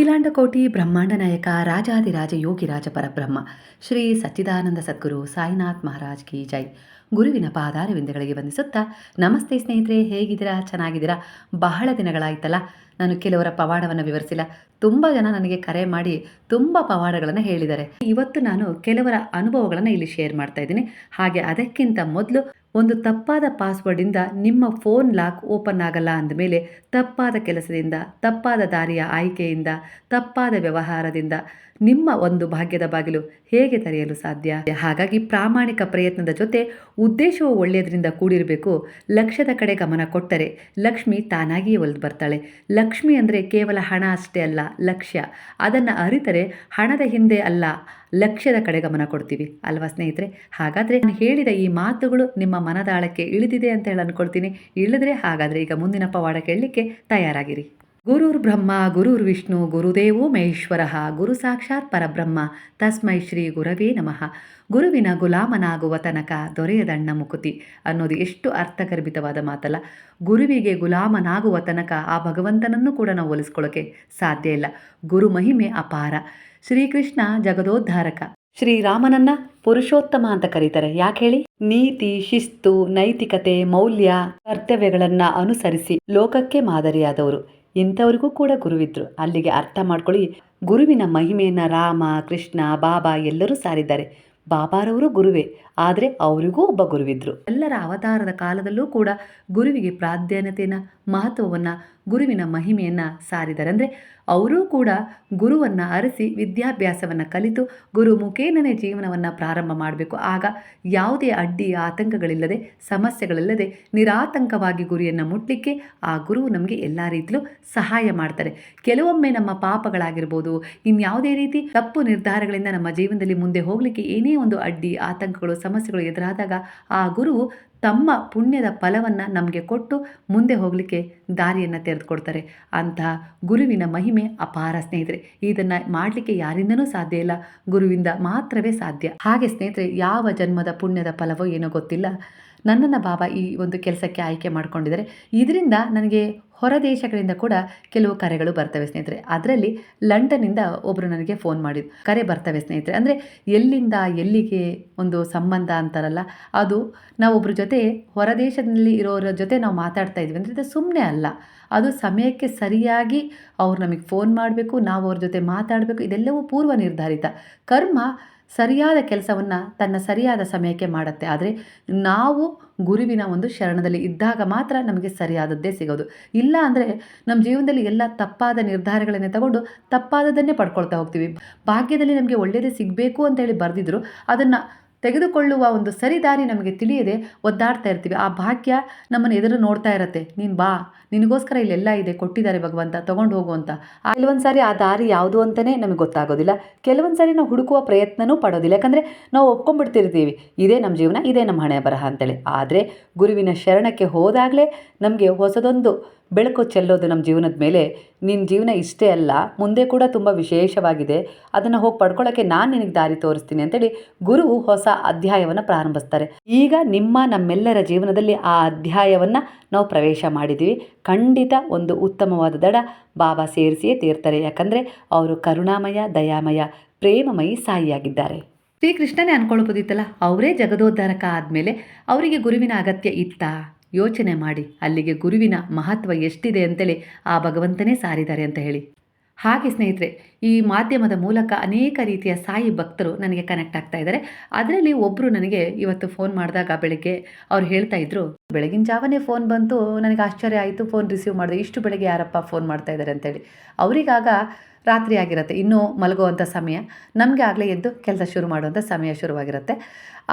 ಅಖಿಲಾಂಡ ಕೋಟಿ ಬ್ರಹ್ಮಾಂಡ ನಾಯಕ ರಾಜಾದಿರಾಜ ಯೋಗಿರಾಜ ಪರಬ್ರಹ್ಮ ಶ್ರೀ ಸಚ್ಚಿದಾನಂದ ಸದ್ಗುರು ಸಾಯಿನಾಥ್ ಮಹಾರಾಜ್ ಕಿ ಜೈ. ಗುರುವಿನ ಪಾದಾರವಿಂದಗಳಿಗೆ ವಂದಿಸುತ್ತಾ, ನಮಸ್ತೆ ಸ್ನೇಹಿತರೆ, ಹೇಗಿದ್ದೀರಾ? ಚೆನ್ನಾಗಿದ್ದೀರಾ? ಬಹಳ ದಿನಗಳಾಯ್ತಲ್ಲ. ನಾನು ಕೆಲವರ ಪವಾಡವನ್ನು ವಿವರಿಸಿಲ್ಲ. ತುಂಬ ಜನ ನನಗೆ ಕರೆ ಮಾಡಿ ತುಂಬ ಪವಾಡಗಳನ್ನು ಹೇಳಿದ್ದಾರೆ. ಇವತ್ತು ನಾನು ಕೆಲವರ ಅನುಭವಗಳನ್ನು ಇಲ್ಲಿ ಶೇರ್ ಮಾಡ್ತಾ ಇದ್ದೀನಿ. ಹಾಗೆ ಅದಕ್ಕಿಂತ ಮೊದಲು ಒಂದು ತಪ್ಪಾದ ಪಾಸ್ವರ್ಡಿಂದ ನಿಮ್ಮ ಫೋನ್ ಲಾಕ್ ಓಪನ್ ಆಗಲ್ಲ ಅಂದಮೇಲೆ ತಪ್ಪಾದ ಕೆಲಸದಿಂದ, ತಪ್ಪಾದ ದಾರಿಯ ಆಯ್ಕೆಯಿಂದ, ತಪ್ಪಾದ ವ್ಯವಹಾರದಿಂದ ನಿಮ್ಮ ಒಂದು ಭಾಗ್ಯದ ಬಾಗಿಲು ಹೇಗೆ ತೆರೆಯಲು ಸಾಧ್ಯ? ಹಾಗಾಗಿ ಪ್ರಾಮಾಣಿಕ ಪ್ರಯತ್ನದ ಜೊತೆ ಉದ್ದೇಶವು ಒಳ್ಳೆಯದರಿಂದ ಕೂಡಿರಬೇಕು. ಲಕ್ಷ್ಯದ ಕಡೆ ಗಮನ ಕೊಟ್ಟರೆ ಲಕ್ಷ್ಮಿ ತಾನಾಗಿಯೇ ಒಲಿದು ಬರ್ತಾಳೆ. ಲಕ್ಷ್ಮಿ ಅಂದರೆ ಕೇವಲ ಹಣ ಅಷ್ಟೇ ಅಲ್ಲ, ಲಕ್ಷ್ಯ. ಅದನ್ನು ಅರಿತರೆ ಹಣದ ಹಿಂದೆ ಅಲ್ಲ, ಲಕ್ಷ್ಯದ ಕಡೆ ಗಮನ ಕೊಡ್ತೀವಿ. ಅಲ್ವಾ ಸ್ನೇಹಿತರೆ? ಹಾಗಾದರೆ ನಾನು ಹೇಳಿದ ಈ ಮಾತುಗಳು ನಿಮ್ಮ ಮನದಾಳಕ್ಕೆ ಇಳಿದಿದೆ ಅಂತ ಹೇಳಿ ಅಂದ್ಕೊಳ್ತೀನಿ ಇಳಿದ್ರೆ ಹಾಗಾದರೆ ಈಗ ಮುಂದಿನ ಪವಾಡ ಕೇಳಲಿಕ್ಕೆ ತಯಾರಾಗಿರಿ. ಗುರುರ್ ಬ್ರಹ್ಮ, ಗುರುರ್ ವಿಷ್ಣು, ಗುರುದೇವೋ ಮಹೇಶ್ವರ, ಗುರು ಸಾಕ್ಷಾತ್ ಪರಬ್ರಹ್ಮ, ತಸ್ಮೈ ಶ್ರೀ ಗುರವೇ ನಮಃ. ಗುರುವಿನ ಗುಲಾಮನಾಗುವ ತನಕ ದೊರೆಯದಣ್ಣ ಮುಕುತಿ ಅನ್ನೋದು ಎಷ್ಟು ಅರ್ಥಗರ್ಭಿತವಾದ ಮಾತಲ್ಲ. ಗುರುವಿಗೆ ಗುಲಾಮನಾಗುವ ತನಕ ಆ ಭಗವಂತನನ್ನು ಕೂಡ ನಾವು ಹೋಲಿಸ್ಕೊಳ್ಳೋಕೆ ಸಾಧ್ಯ ಇಲ್ಲ. ಗುರು ಮಹಿಮೆ ಅಪಾರ. ಶ್ರೀಕೃಷ್ಣ ಜಗದೋದ್ಧಾರಕ. ಶ್ರೀರಾಮನನ್ನ ಪುರುಷೋತ್ತಮ ಅಂತ ಕರೀತಾರೆ. ಯಾಕೆ ಹೇಳಿ? ನೀತಿ, ಶಿಸ್ತು, ನೈತಿಕತೆ, ಮೌಲ್ಯ, ಕರ್ತವ್ಯಗಳನ್ನ ಅನುಸರಿಸಿ ಲೋಕಕ್ಕೆ ಮಾದರಿಯಾದವರು. ಇಂಥವರಿಗೂ ಕೂಡ ಗುರುವಿದ್ರು. ಅಲ್ಲಿಗೆ ಅರ್ಥ ಮಾಡ್ಕೊಳ್ಳಿ, ಗುರುವಿನ ಮಹಿಮೆಯನ್ನು ರಾಮ, ಕೃಷ್ಣ, ಬಾಬಾ ಎಲ್ಲರೂ ಸಾರಿದ್ದಾರೆ. ಬಾಬಾರವರು ಗುರುವೇ. ಆದರೆ ಅವರಿಗೂ ಒಬ್ಬ ಗುರುವಿದ್ರು. ಎಲ್ಲರ ಅವತಾರದ ಕಾಲದಲ್ಲೂ ಕೂಡ ಗುರುವಿಗೆ ಪ್ರಾಧಾನ್ಯತೆಯನ್ನು, ಮಹತ್ವವನ್ನು, ಗುರುವಿನ ಮಹಿಮೆಯನ್ನು ಸಾರಿದರೆ ಅಂದರೆ ಅವರೂ ಕೂಡ ಗುರುವನ್ನು ಅರಸಿ ವಿದ್ಯಾಭ್ಯಾಸವನ್ನು ಕಲಿತು ಗುರು ಮುಖೇನನೇ ಜೀವನವನ್ನು ಪ್ರಾರಂಭ ಮಾಡಬೇಕು. ಆಗ ಯಾವುದೇ ಅಡ್ಡಿ ಆತಂಕಗಳಿಲ್ಲದೆ, ಸಮಸ್ಯೆಗಳಿಲ್ಲದೆ, ನಿರಾತಂಕವಾಗಿ ಗುರಿಯನ್ನು ಮುಟ್ಟಲಿಕ್ಕೆ ಆ ಗುರು ನಮಗೆ ಎಲ್ಲ ರೀತಿಯಲ್ಲೂ ಸಹಾಯ ಮಾಡ್ತಾರೆ. ಕೆಲವೊಮ್ಮೆ ನಮ್ಮ ಪಾಪಗಳಾಗಿರ್ಬೋದು, ಇನ್ಯಾವುದೇ ರೀತಿ ತಪ್ಪು ನಿರ್ಧಾರಗಳಿಂದ ನಮ್ಮ ಜೀವನದಲ್ಲಿ ಮುಂದೆ ಹೋಗಲಿಕ್ಕೆ ಏನೇ ಒಂದು ಅಡ್ಡಿ, ಆತಂಕಗಳು ಸಮಸ್ಯೆಗಳು ಎದುರಾದಾಗ ಆ ಗುರು ತಮ್ಮ ಪುಣ್ಯದ ಫಲವನ್ನು ನಮಗೆ ಕೊಟ್ಟು ಮುಂದೆ ಹೋಗಲಿಕ್ಕೆ ದಾರಿಯನ್ನು ತೆರೆದುಕೊಡ್ತಾರೆ. ಅಂತಹ ಗುರುವಿನ ಮಹಿಮೆ ಅಪಾರ ಸ್ನೇಹಿತರೆ. ಇದನ್ನು ಮಾಡಲಿಕ್ಕೆ ಯಾರಿಂದನೂ ಸಾಧ್ಯ ಇಲ್ಲ. ಗುರುವಿಂದ ಮಾತ್ರವೇ ಸಾಧ್ಯ. ಹಾಗೆ ಸ್ನೇಹಿತರೆ, ಯಾವ ಜನ್ಮದ ಪುಣ್ಯದ ಫಲವೋ ಏನೋ ಗೊತ್ತಿಲ್ಲ. ನನ್ನನ್ನು ಬಾಬಾ ಈ ಒಂದು ಕೆಲಸಕ್ಕೆ ಆಯ್ಕೆ ಮಾಡಿಕೊಂಡಿದ್ದಾರೆ. ಇದರಿಂದ ನನಗೆ ಹೊರ ದೇಶಗಳಿಂದ ಕೂಡ ಕೆಲವು ಕರೆಗಳು ಬರ್ತವೆ ಸ್ನೇಹಿತರೆ. ಅದರಲ್ಲಿ ಲಂಡನ್ನಿಂದ ಒಬ್ಬರು ನನಗೆ ಫೋನ್ ಮಾಡಿದ್ರು ಕರೆ ಬರ್ತವೆ ಸ್ನೇಹಿತರೆ. ಅಂದರೆ ಎಲ್ಲಿಂದ, ಎಲ್ಲಿಗೆ ಒಂದು ಸಂಬಂಧ ಅಂತಾರಲ್ಲ, ಅದು ನಾವೊಬ್ಬರ ಜೊತೆ ಹೊರ ದೇಶದಲ್ಲಿ ಇರೋರ ಜೊತೆ ನಾವು ಮಾತಾಡ್ತಾ ಇದ್ವಿ. ಅಂದರೆ ಇದು ಸುಮ್ಮನೆ ಅಲ್ಲ. ಅದು ಸಮಯಕ್ಕೆ ಸರಿಯಾಗಿ ಅವ್ರು ನಮಗೆ ಫೋನ್ ಮಾಡಬೇಕು, ನಾವು ಅವ್ರ ಜೊತೆ ಮಾತಾಡಬೇಕು, ಇದೆಲ್ಲವೂ ಪೂರ್ವ ನಿರ್ಧಾರಿತ ಕರ್ಮ ಸರಿಯಾದ ಕೆಲಸವನ್ನು ತನ್ನ ಸರಿಯಾದ ಸಮಯಕ್ಕೆ ಮಾಡುತ್ತೆ. ಆದರೆ ನಾವು ಗುರುವಿನ ಒಂದು ಶರಣದಲ್ಲಿ ಇದ್ದಾಗ ಮಾತ್ರ ನಮಗೆ ಸರಿಯಾದದ್ದೇ ಸಿಗೋದು. ಇಲ್ಲ ಅಂದರೆ ನಮ್ಮ ಜೀವನದಲ್ಲಿ ಎಲ್ಲ ತಪ್ಪಾದ ನಿರ್ಧಾರಗಳನ್ನೇ ತಗೊಂಡು ತಪ್ಪಾದದನ್ನೇ ಪಡ್ಕೊಳ್ತಾ ಹೋಗ್ತೀವಿ. ಭಾಗ್ಯದಲ್ಲಿ ನಮಗೆ ಒಳ್ಳೆಯದೇ ಸಿಗಬೇಕು ಅಂತೇಳಿ ಬರೆದಿದ್ರು, ಅದನ್ನು ತೆಗೆದುಕೊಳ್ಳುವ ಒಂದು ಸರಿದಾರಿ ನಮಗೆ ತಿಳಿಯದೆ ಒದ್ದಾಡ್ತಾ ಇರ್ತೀವಿ. ಆ ಭಾಗ್ಯ ನಮ್ಮನ್ನು ಎದುರು ನೋಡ್ತಾ ಇರತ್ತೆ. ನೀನು ಬಾ, ನಿನಗೋಸ್ಕರ ಇಲ್ಲೆಲ್ಲ ಇದೆ, ಕೊಟ್ಟಿದ್ದಾರೆ ಭಗವಂತ, ತೊಗೊಂಡು ಹೋಗು ಅಂತ. ಕೆಲವೊಂದು ಸಾರಿ ಆ ದಾರಿ ಯಾವುದು ಅಂತಲೇ ನಮಗೆ ಗೊತ್ತಾಗೋದಿಲ್ಲ. ಕೆಲವೊಂದು ಸಾರಿ ನಾವು ಹುಡುಕುವ ಪ್ರಯತ್ನವೂ ಪಡೋದಿಲ್ಲ. ಯಾಕಂದರೆ ನಾವು ಒಪ್ಕೊಂಡ್ಬಿಡ್ತಿರ್ತೀವಿ, ಇದೇ ನಮ್ಮ ಜೀವನ, ಇದೇ ನಮ್ಮ ಹಣೆ ಬರಹ ಅಂತೇಳಿ. ಆದರೆ ಗುರುವಿನ ಶರಣಕ್ಕೆ ಹೋದಾಗಲೇ ನಮಗೆ ಹೊಸದೊಂದು ಬೆಳಕು ಚೆಲ್ಲೋದು ನಮ್ಮ ಜೀವನದ ಮೇಲೆ, ನಿನ್ನ ಜೀವನ ಇಷ್ಟೇ ಅಲ್ಲ, ಮುಂದೆ ಕೂಡ ತುಂಬ ವಿಶೇಷವಾಗಿದೆ. ಅದನ್ನು ಹೋಗಿ ಪಡ್ಕೊಳ್ಳೋಕ್ಕೆ ನಾನು ನಿನಗೆ ದಾರಿ ತೋರಿಸ್ತೀನಿ ಅಂತೇಳಿ ಗುರು ಹೊಸ ಅಧ್ಯಾಯವನ್ನು ಪ್ರಾರಂಭಿಸ್ತಾರೆ. ಈಗ ನಿಮ್ಮ, ನಮ್ಮೆಲ್ಲರ ಜೀವನದಲ್ಲಿ ಆ ಅಧ್ಯಾಯವನ್ನು ನಾವು ಪ್ರವೇಶ ಮಾಡಿದ್ದೀವಿ ಖಂಡಿತ ಒಂದು ಉತ್ತಮವಾದ ದಡ ಬಾಬಾ ಸೇರಿಸಿಯೇ ತೀರ್ತಾರೆ. ಯಾಕಂದರೆ ಅವರು ಕರುಣಾಮಯ, ದಯಾಮಯ, ಪ್ರೇಮಮಯಿ ಸಾಯಿಯಾಗಿದ್ದಾರೆ. ಶ್ರೀಕೃಷ್ಣನೇ ಅನ್ಕೊಳ್ಬೋದಿತ್ತಲ್ಲ ಅವರೇ ಜಗದೋದ್ಧಾರಕ ಆದಮೇಲೆ ಅವರಿಗೆ ಗುರುವಿನ ಅಗತ್ಯ ಇತ್ತಾ? ಯೋಚನೆ ಮಾಡಿ, ಅಲ್ಲಿಗೆ ಗುರುವಿನ ಮಹತ್ವ ಎಷ್ಟಿದೆ ಅಂತೇಳಿ ಆ ಭಗವಂತನೇ ಸಾರಿದ್ದಾರೆ ಅಂತ ಹೇಳಿ. ಹಾಗೆ ಸ್ನೇಹಿತರೆ, ಈ ಮಾಧ್ಯಮದ ಮೂಲಕ ಅನೇಕ ರೀತಿಯ ಸಾಯಿ ಭಕ್ತರು ನನಗೆ ಕನೆಕ್ಟ್ ಆಗ್ತಾ ಇದ್ದಾರೆ. ಅದರಲ್ಲಿ ಒಬ್ಬರು ನನಗೆ ಇವತ್ತು ಫೋನ್ ಮಾಡಿದಾಗ ಬೆಳಗ್ಗೆ ಅವ್ರು ಹೇಳ್ತಾ ಇದ್ರು, ಬೆಳಗಿನ ಜಾವನೇ ಫೋನ್ ಬಂತು, ನನಗೆ ಆಶ್ಚರ್ಯ ಆಯಿತು ಫೋನ್ ರಿಸೀವ್ ಮಾಡಿದೆ, ಇಷ್ಟು ಬೆಳಗ್ಗೆ ಯಾರಪ್ಪ ಫೋನ್ ಮಾಡ್ತಾ ಇದ್ದಾರೆ ಅಂತೇಳಿ ಅವರಿಗಾಗ ರಾತ್ರಿ ಆಗಿರುತ್ತೆ, ಇನ್ನೂ ಮಲಗುವಂಥ ಸಮಯ, ನಮಗೆ ಆಗಲೇ ಎದ್ದು ಕೆಲಸ ಶುರು ಮಾಡುವಂಥ ಸಮಯ ಶುರುವಾಗಿರುತ್ತೆ.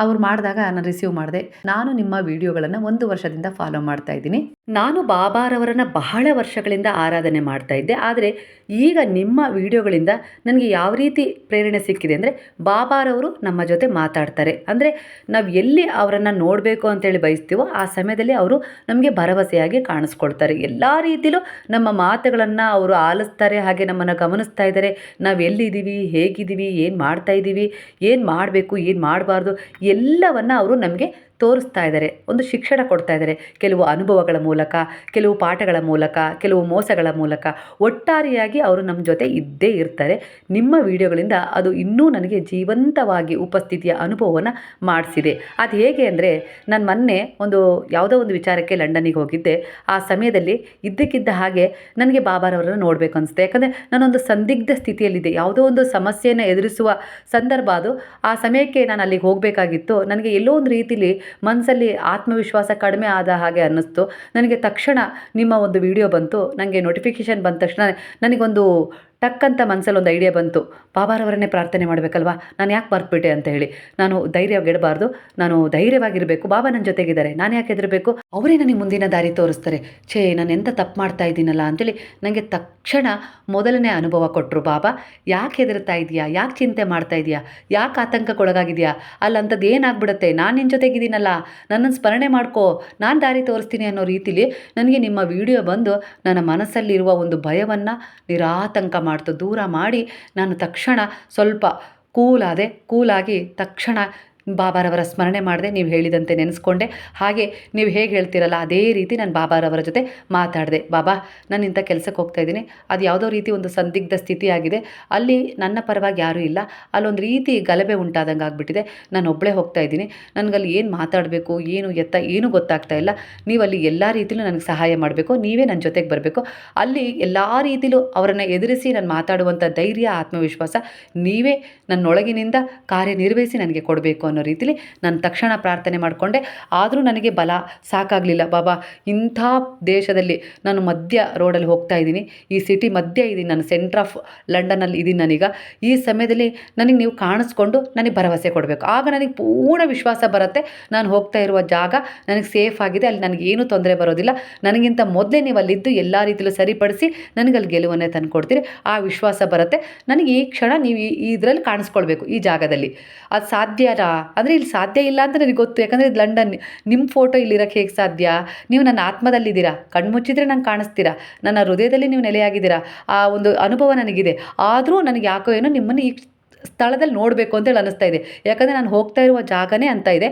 ಅವ್ರು ಮಾಡಿದಾಗ ನಾನು ರಿಸೀವ್ ಮಾಡಿದೆ. ನಾನು ನಿಮ್ಮ ವಿಡಿಯೋಗಳನ್ನು ಒಂದು ವರ್ಷದಿಂದ ಫಾಲೋ ಮಾಡ್ತಾ ಇದ್ದೀನಿ. ನಾನು ಬಾಬಾರವರನ್ನು ಬಹಳ ವರ್ಷಗಳಿಂದ ಆರಾಧನೆ ಮಾಡ್ತಾ ಇದ್ದೆ. ಆದರೆ ಈಗ ನಿಮ್ಮ ವಿಡಿಯೋಗಳಿಂದ ನನಗೆ ಯಾವ ರೀತಿ ಪ್ರೇರಣೆ ಸಿಕ್ಕಿದೆ ಅಂದರೆ ಬಾಬಾರವರು ನಮ್ಮ ಜೊತೆ ಮಾತಾಡ್ತಾರೆ. ಅಂದರೆ ನಾವು ಎಲ್ಲಿ ಅವರನ್ನು ನೋಡಬೇಕು ಅಂತೇಳಿ ಬಯಸ್ತೀವೋ ಆ ಸಮಯದಲ್ಲಿ ಅವರು ನಮಗೆ ಭರವಸೆಯಾಗಿ ಕಾಣಿಸ್ಕೊಳ್ತಾರೆ. ಎಲ್ಲ ರೀತಿಯಲ್ಲೂ ನಮ್ಮ ಮಾತುಗಳನ್ನು ಅವರು ಆಲಿಸ್ತಾರೆ, ಹಾಗೆ ನಮ್ಮನ್ನು ಗಮನಿಸ್ತಾ ಇದ್ದಾರೆ. ನಾವು ಎಲ್ಲಿದ್ದೀವಿ, ಹೇಗಿದ್ದೀವಿ, ಏನು ಮಾಡ್ತಾ ಇದ್ದೀವಿ, ಏನು ಮಾಡಬೇಕು, ಏನು ಮಾಡಬಾರ್ದು ಎಲ್ಲವನ್ನು ಅವರು ನಮಗೆ ತೋರಿಸ್ತಾ ಇದ್ದಾರೆ, ಒಂದು ಶಿಕ್ಷಣ ಕೊಡ್ತಾ ಇದ್ದಾರೆ. ಕೆಲವು ಅನುಭವಗಳ ಮೂಲಕ, ಕೆಲವು ಪಾಠಗಳ ಮೂಲಕ, ಕೆಲವು ಮೋಸಗಳ ಮೂಲಕ ಒಟ್ಟಾರೆಯಾಗಿ ಅವರು ನಮ್ಮ ಜೊತೆ ಇದ್ದೇ ಇರ್ತಾರೆ. ನಿಮ್ಮ ವಿಡಿಯೋಗಳಿಂದ ಅದು ಇನ್ನೂ ನನಗೆ ಜೀವಂತವಾಗಿ ಉಪಸ್ಥಿತಿಯ ಅನುಭವವನ್ನು ಮಾಡಿಸಿದೆ. ಅದು ಹೇಗೆ ಅಂದರೆ, ನಾನು ಮೊನ್ನೆ ಒಂದು ಯಾವುದೋ ಒಂದು ವಿಚಾರಕ್ಕೆ ಲಂಡನಿಗೆ ಹೋಗಿದ್ದೆ. ಆ ಸಮಯದಲ್ಲಿ ಇದ್ದಕ್ಕಿದ್ದ ಹಾಗೆ ನನಗೆ ಬಾಬಾರವರನ್ನು ನೋಡಬೇಕು ಅನಿಸುತ್ತೆ. ಯಾಕಂದರೆ ನಾನೊಂದು ಸಂದಿಗ್ಧ ಸ್ಥಿತಿಯಲ್ಲಿದ್ದೆ. ಯಾವುದೋ ಒಂದು ಸಮಸ್ಯೆಯನ್ನು ಎದುರಿಸುವ ಸಂದರ್ಭ ಅದು. ಆ ಸಮಯಕ್ಕೆ ನಾನು ಅಲ್ಲಿಗೆ ಹೋಗಬೇಕಾಗಿತ್ತು. ನನಗೆ ಎಲ್ಲೋ ಒಂದು ರೀತಿಲಿ ಮನಸ್ಸಲ್ಲಿ ಆತ್ಮವಿಶ್ವಾಸ ಕಡಿಮೆ ಆದ ಹಾಗೆ ಅನ್ನಿಸ್ತು. ನನಗೆ ತಕ್ಷಣ ನಿಮ್ಮ ಒಂದು ವಿಡಿಯೋ ಬಂತು. ನನಗೆ ನೋಟಿಫಿಕೇಶನ್ ಬಂದ ತಕ್ಷಣ ನನಗೊಂದು ಟಕ್ ಅಂತ ಮನಸ್ಸಲ್ಲಿ ಒಂದು ಐಡಿಯಾ ಬಂತು. ಬಾಬಾರವರನ್ನೇ ಪ್ರಾರ್ಥನೆ ಮಾಡಬೇಕಲ್ವಾ? ನಾನು ಯಾಕೆ ಬರ್ತ್ಬಿಟ್ಟೆ ಅಂತ ಹೇಳಿ. ನಾನು ಧೈರ್ಯಗೆಡಬಾರ್ದು ನಾನು ಧೈರ್ಯವಾಗಿರಬೇಕು. ಬಾಬಾ ನನ್ನ ಜೊತೆಗಿದ್ದಾರೆ. ನಾನು ಯಾಕೆ ಹೆದರಬೇಕು? ಅವರೇ ನನಗೆ ಮುಂದಿನ ದಾರಿ ತೋರಿಸ್ತಾರೆ. ಛೇ, ನಾನು ಎಂತ ತಪ್ಪು ಮಾಡ್ತಾ ಇದ್ದೀನಲ್ಲ ಅಂತೇಳಿ ನನಗೆ ತಕ್ಷಣ ಮೊದಲನೇ ಅನುಭವ ಕೊಟ್ಟರು ಬಾಬಾ. ಯಾಕೆ ಹೆದರ್ತಾ ಇದೆಯಾ? ಯಾಕೆ ಚಿಂತೆ ಮಾಡ್ತಾ ಇದೆಯಾ? ಯಾಕೆ ಆತಂಕಕ್ಕೊಳಗಾಗಿದೆಯಾ? ಅಲ್ಲ ಅಂಥದ್ದು ಏನಾಗ್ಬಿಡುತ್ತೆ? ನಾನು ನಿನ್ನ ಜೊತೆಗಿದ್ದೀನಲ್ಲ. ನನ್ನನ್ನು ಸ್ಮರಣೆ ಮಾಡ್ಕೋ. ನಾನು ದಾರಿ ತೋರಿಸ್ತೀನಿ ಅನ್ನೋ ರೀತಿಲಿ ನನಗೆ ನಿಮ್ಮ ವಿಡಿಯೋ ಬಂದು ನನ್ನ ಮನಸ್ಸಲ್ಲಿರುವ ಒಂದು ಭಯವನ್ನು ನಿರಾತಂಕ ಮಾಡ್ತು ದೂರ ಮಾಡಿ ನಾನು ತಕ್ಷಣ ಸ್ವಲ್ಪ ಕೂಲಾದೆ ಕೂಲಾಗಿ ತಕ್ಷಣ ಬಾಬಾರವರ ಸ್ಮರಣೆ ಮಾಡಿದೆ ನೀವು ಹೇಳಿದಂತೆ ನೆನೆಸ್ಕೊಂಡೆ. ಹಾಗೆ ನೀವು ಹೇಗೆ ಹೇಳ್ತೀರಲ್ಲ, ಅದೇ ರೀತಿ ನಾನು ಬಾಬಾರವರ ಜೊತೆ ಮಾತಾಡಿದೆ. ಬಾಬಾ, ನಾನು ಇಂಥ ಕೆಲಸಕ್ಕೆ ಹೋಗ್ತಾ ಇದ್ದೀನಿ. ಅದು ಯಾವುದೋ ರೀತಿ ಒಂದು ಸಂದಿಗ್ಧ ಸ್ಥಿತಿ ಆಗಿದೆ ಅಲ್ಲಿ ನನ್ನ ಪರವಾಗಿ ಯಾರೂ ಇಲ್ಲ. ಅಲ್ಲೊಂದು ರೀತಿ ಗಲಭೆ ಉಂಟಾದಂಗೆ ಆಗಿಬಿಟ್ಟಿದೆ. ನಾನು ಒಬ್ಬಳೇ ಹೋಗ್ತಾ ಇದ್ದೀನಿ. ನನಗಲ್ಲಿ ಏನು ಮಾತಾಡಬೇಕು, ಏನು ಎತ್ತ, ಏನೂ ಗೊತ್ತಾಗ್ತಾ ಇಲ್ಲ. ನೀವು ಅಲ್ಲಿ ಎಲ್ಲ ರೀತಿಯಲ್ಲೂ ನನಗೆ ಸಹಾಯ ಮಾಡಬೇಕು. ನೀವೇ ನನ್ನ ಜೊತೆಗೆ ಬರಬೇಕು. ಅಲ್ಲಿ ಎಲ್ಲ ರೀತಿಲೂ ಅವರನ್ನು ಎದುರಿಸಿ ನಾನು ಮಾತಾಡುವಂಥ ಧೈರ್ಯ, ಆತ್ಮವಿಶ್ವಾಸ ನೀವೇ ನನ್ನೊಳಗಿನಿಂದ ಕಾರ್ಯನಿರ್ವಹಿಸಿ ನನಗೆ ಕೊಡಬೇಕು ರೀತಿಲಿ ನಾನು ತಕ್ಷಣ ಪ್ರಾರ್ಥನೆ ಮಾಡಿಕೊಂಡೆ. ಆದರೂ ನನಗೆ ಬಲ ಸಾಕಾಗಲಿಲ್ಲ. ಬಾಬಾ, ಇಂಥ ದೇಶದಲ್ಲಿ ನಾನು ಮಧ್ಯ ರೋಡಲ್ಲಿ ಹೋಗ್ತಾ ಇದ್ದೀನಿ. ಈ ಸಿಟಿ ಮಧ್ಯ ಇದ್ದೀನಿ. ನಾನು ಸೆಂಟ್ರ್ ಆಫ್ ಲಂಡನಲ್ಲಿ ಇದ್ದೀನಿ ನಾನೀಗ. ಈ ಸಮಯದಲ್ಲಿ ನನಗೆ ನೀವು ಕಾಣಿಸ್ಕೊಂಡು ನನಗೆ ಭರವಸೆ ಕೊಡಬೇಕು. ಆಗ ನನಗೆ ಪೂರ್ಣ ವಿಶ್ವಾಸ ಬರುತ್ತೆ. ನಾನು ಹೋಗ್ತಾ ಇರುವ ಜಾಗ ನನಗೆ ಸೇಫ್ ಆಗಿದೆ. ಅಲ್ಲಿ ನನಗೇನು ತೊಂದರೆ ಬರೋದಿಲ್ಲ. ನನಗಿಂತ ಮೊದಲೇ ನೀವು ಅಲ್ಲಿದ್ದು ಎಲ್ಲ ರೀತಿಯಲ್ಲೂ ಸರಿಪಡಿಸಿ ನನಗೆ ಅಲ್ಲಿ ಗೆಲುವನ್ನೇ ತಂದು ಕೊಡ್ತೀರಿ. ಆ ವಿಶ್ವಾಸ ಬರುತ್ತೆ. ನನಗೆ ಈ ಕ್ಷಣ ನೀವು ಈ ಇದರಲ್ಲಿ ಕಾಣಿಸ್ಕೊಳ್ಬೇಕು. ಈ ಜಾಗದಲ್ಲಿ. ಅದು ಸಾಧ್ಯನಾ ಅಂದರೆ ಇಲ್ಲಿ ಸಾಧ್ಯ ಇಲ್ಲ ಅಂತ ನನಗೆ ಗೊತ್ತು. ಯಾಕಂದರೆ ಇದು ಲಂಡನ್ ನಿಮ್ಮ ಫೋಟೋ ಇಲ್ಲಿರೋಕ್ಕೆ ಹೇಗೆ ಸಾಧ್ಯ? ನೀವು ನನ್ನ ಆತ್ಮದಲ್ಲಿದ್ದೀರಾ? ಕಣ್ಮುಚ್ಚಿದ್ರೆ ನಂಗೆ ಕಾಣಿಸ್ತೀರಾ? ನನ್ನ ಹೃದಯದಲ್ಲಿ ನೀವು ನೆಲೆಯಾಗಿದ್ದೀರಾ? ಆ ಒಂದು ಅನುಭವ ನನಗಿದೆ. ಆದರೂ ನನಗೆ ಯಾಕೋ ಏನೋ ನಿಮ್ಮನ್ನು ಈ ಸ್ಥಳದಲ್ಲಿ ನೋಡಬೇಕು ಅಂತೇಳಿ ಅನ್ನಿಸ್ತಾ ಇದೆ. ಯಾಕಂದರೆ ನಾನು ಹೋಗ್ತಾ ಇರುವ ಜಾಗನೇ ಅಂತ ಇದೆ.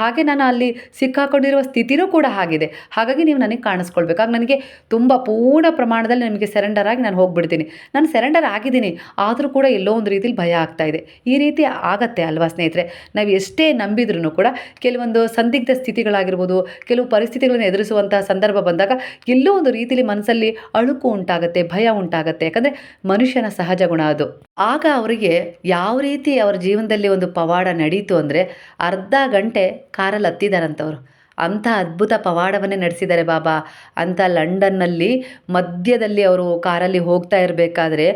ಹಾಗೆ ನಾನು ಅಲ್ಲಿ ಸಿಕ್ಕಾಕೊಂಡಿರುವ ಸ್ಥಿತಿನೂ ಕೂಡ ಆಗಿದೆ ಹಾಗಾಗಿ ನೀವು ನನಗೆ ಕಾಣಿಸ್ಕೊಳ್ಬೇಕು. ಆಗ ನನಗೆ ತುಂಬ ಪೂರ್ಣ ಪ್ರಮಾಣದಲ್ಲಿ ನಿಮಗೆ ಸೆರೆಂಡರ್ ಆಗಿ ನಾನು ಹೋಗ್ಬಿಡ್ತೀನಿ. ನಾನು ಸೆರೆಂಡರ್ ಆಗಿದ್ದೀನಿ. ಆದರೂ ಕೂಡ ಎಲ್ಲೋ ಒಂದು ರೀತಿಲಿ ಭಯ ಆಗ್ತಾ ಇದೆ. ಈ ರೀತಿ ಆಗತ್ತೆ ಅಲ್ವಾ ಸ್ನೇಹಿತರೆ? ನಾವು ಎಷ್ಟೇ ನಂಬಿದ್ರೂ ಕೂಡ ಕೆಲವೊಂದು ಸಂದಿಗ್ಧ ಸ್ಥಿತಿಗಳಾಗಿರ್ಬೋದು, ಕೆಲವು ಪರಿಸ್ಥಿತಿಗಳನ್ನು ಎದುರಿಸುವಂಥ ಸಂದರ್ಭ ಬಂದಾಗ ಎಲ್ಲೋ ಒಂದು ರೀತಿಲಿ ಮನಸ್ಸಲ್ಲಿ ಅಳುಕು ಉಂಟಾಗುತ್ತೆ, ಭಯ ಉಂಟಾಗುತ್ತೆ. ಯಾಕಂದರೆ ಮನುಷ್ಯನ ಸಹಜ ಗುಣ ಅದು. ಆಗ ಅವರಿಗೆ ಯಾವ ರೀತಿ ಅವ್ರ ಜೀವನದಲ್ಲಿ ಒಂದು ಪವಾಡ ನಡೀತು ಅಂದರೆ ಅರ್ಧ ಗಂಟೆ ಕಾರಲ್ಲಿ ಹತ್ತಿದಾರಂತವ್ರು. ಅಂಥ ಅದ್ಭುತ ಪವಾಡವನ್ನೇ ನಡೆಸಿದ್ದಾರೆ ಬಾಬಾ. ಅಂಥ ಲಂಡನ್ನಲ್ಲಿ ಮಧ್ಯದಲ್ಲಿ ಅವರು ಕಾರಲ್ಲಿ ಹೋಗ್ತಾ ಇರಬೇಕಾದ್ರೆ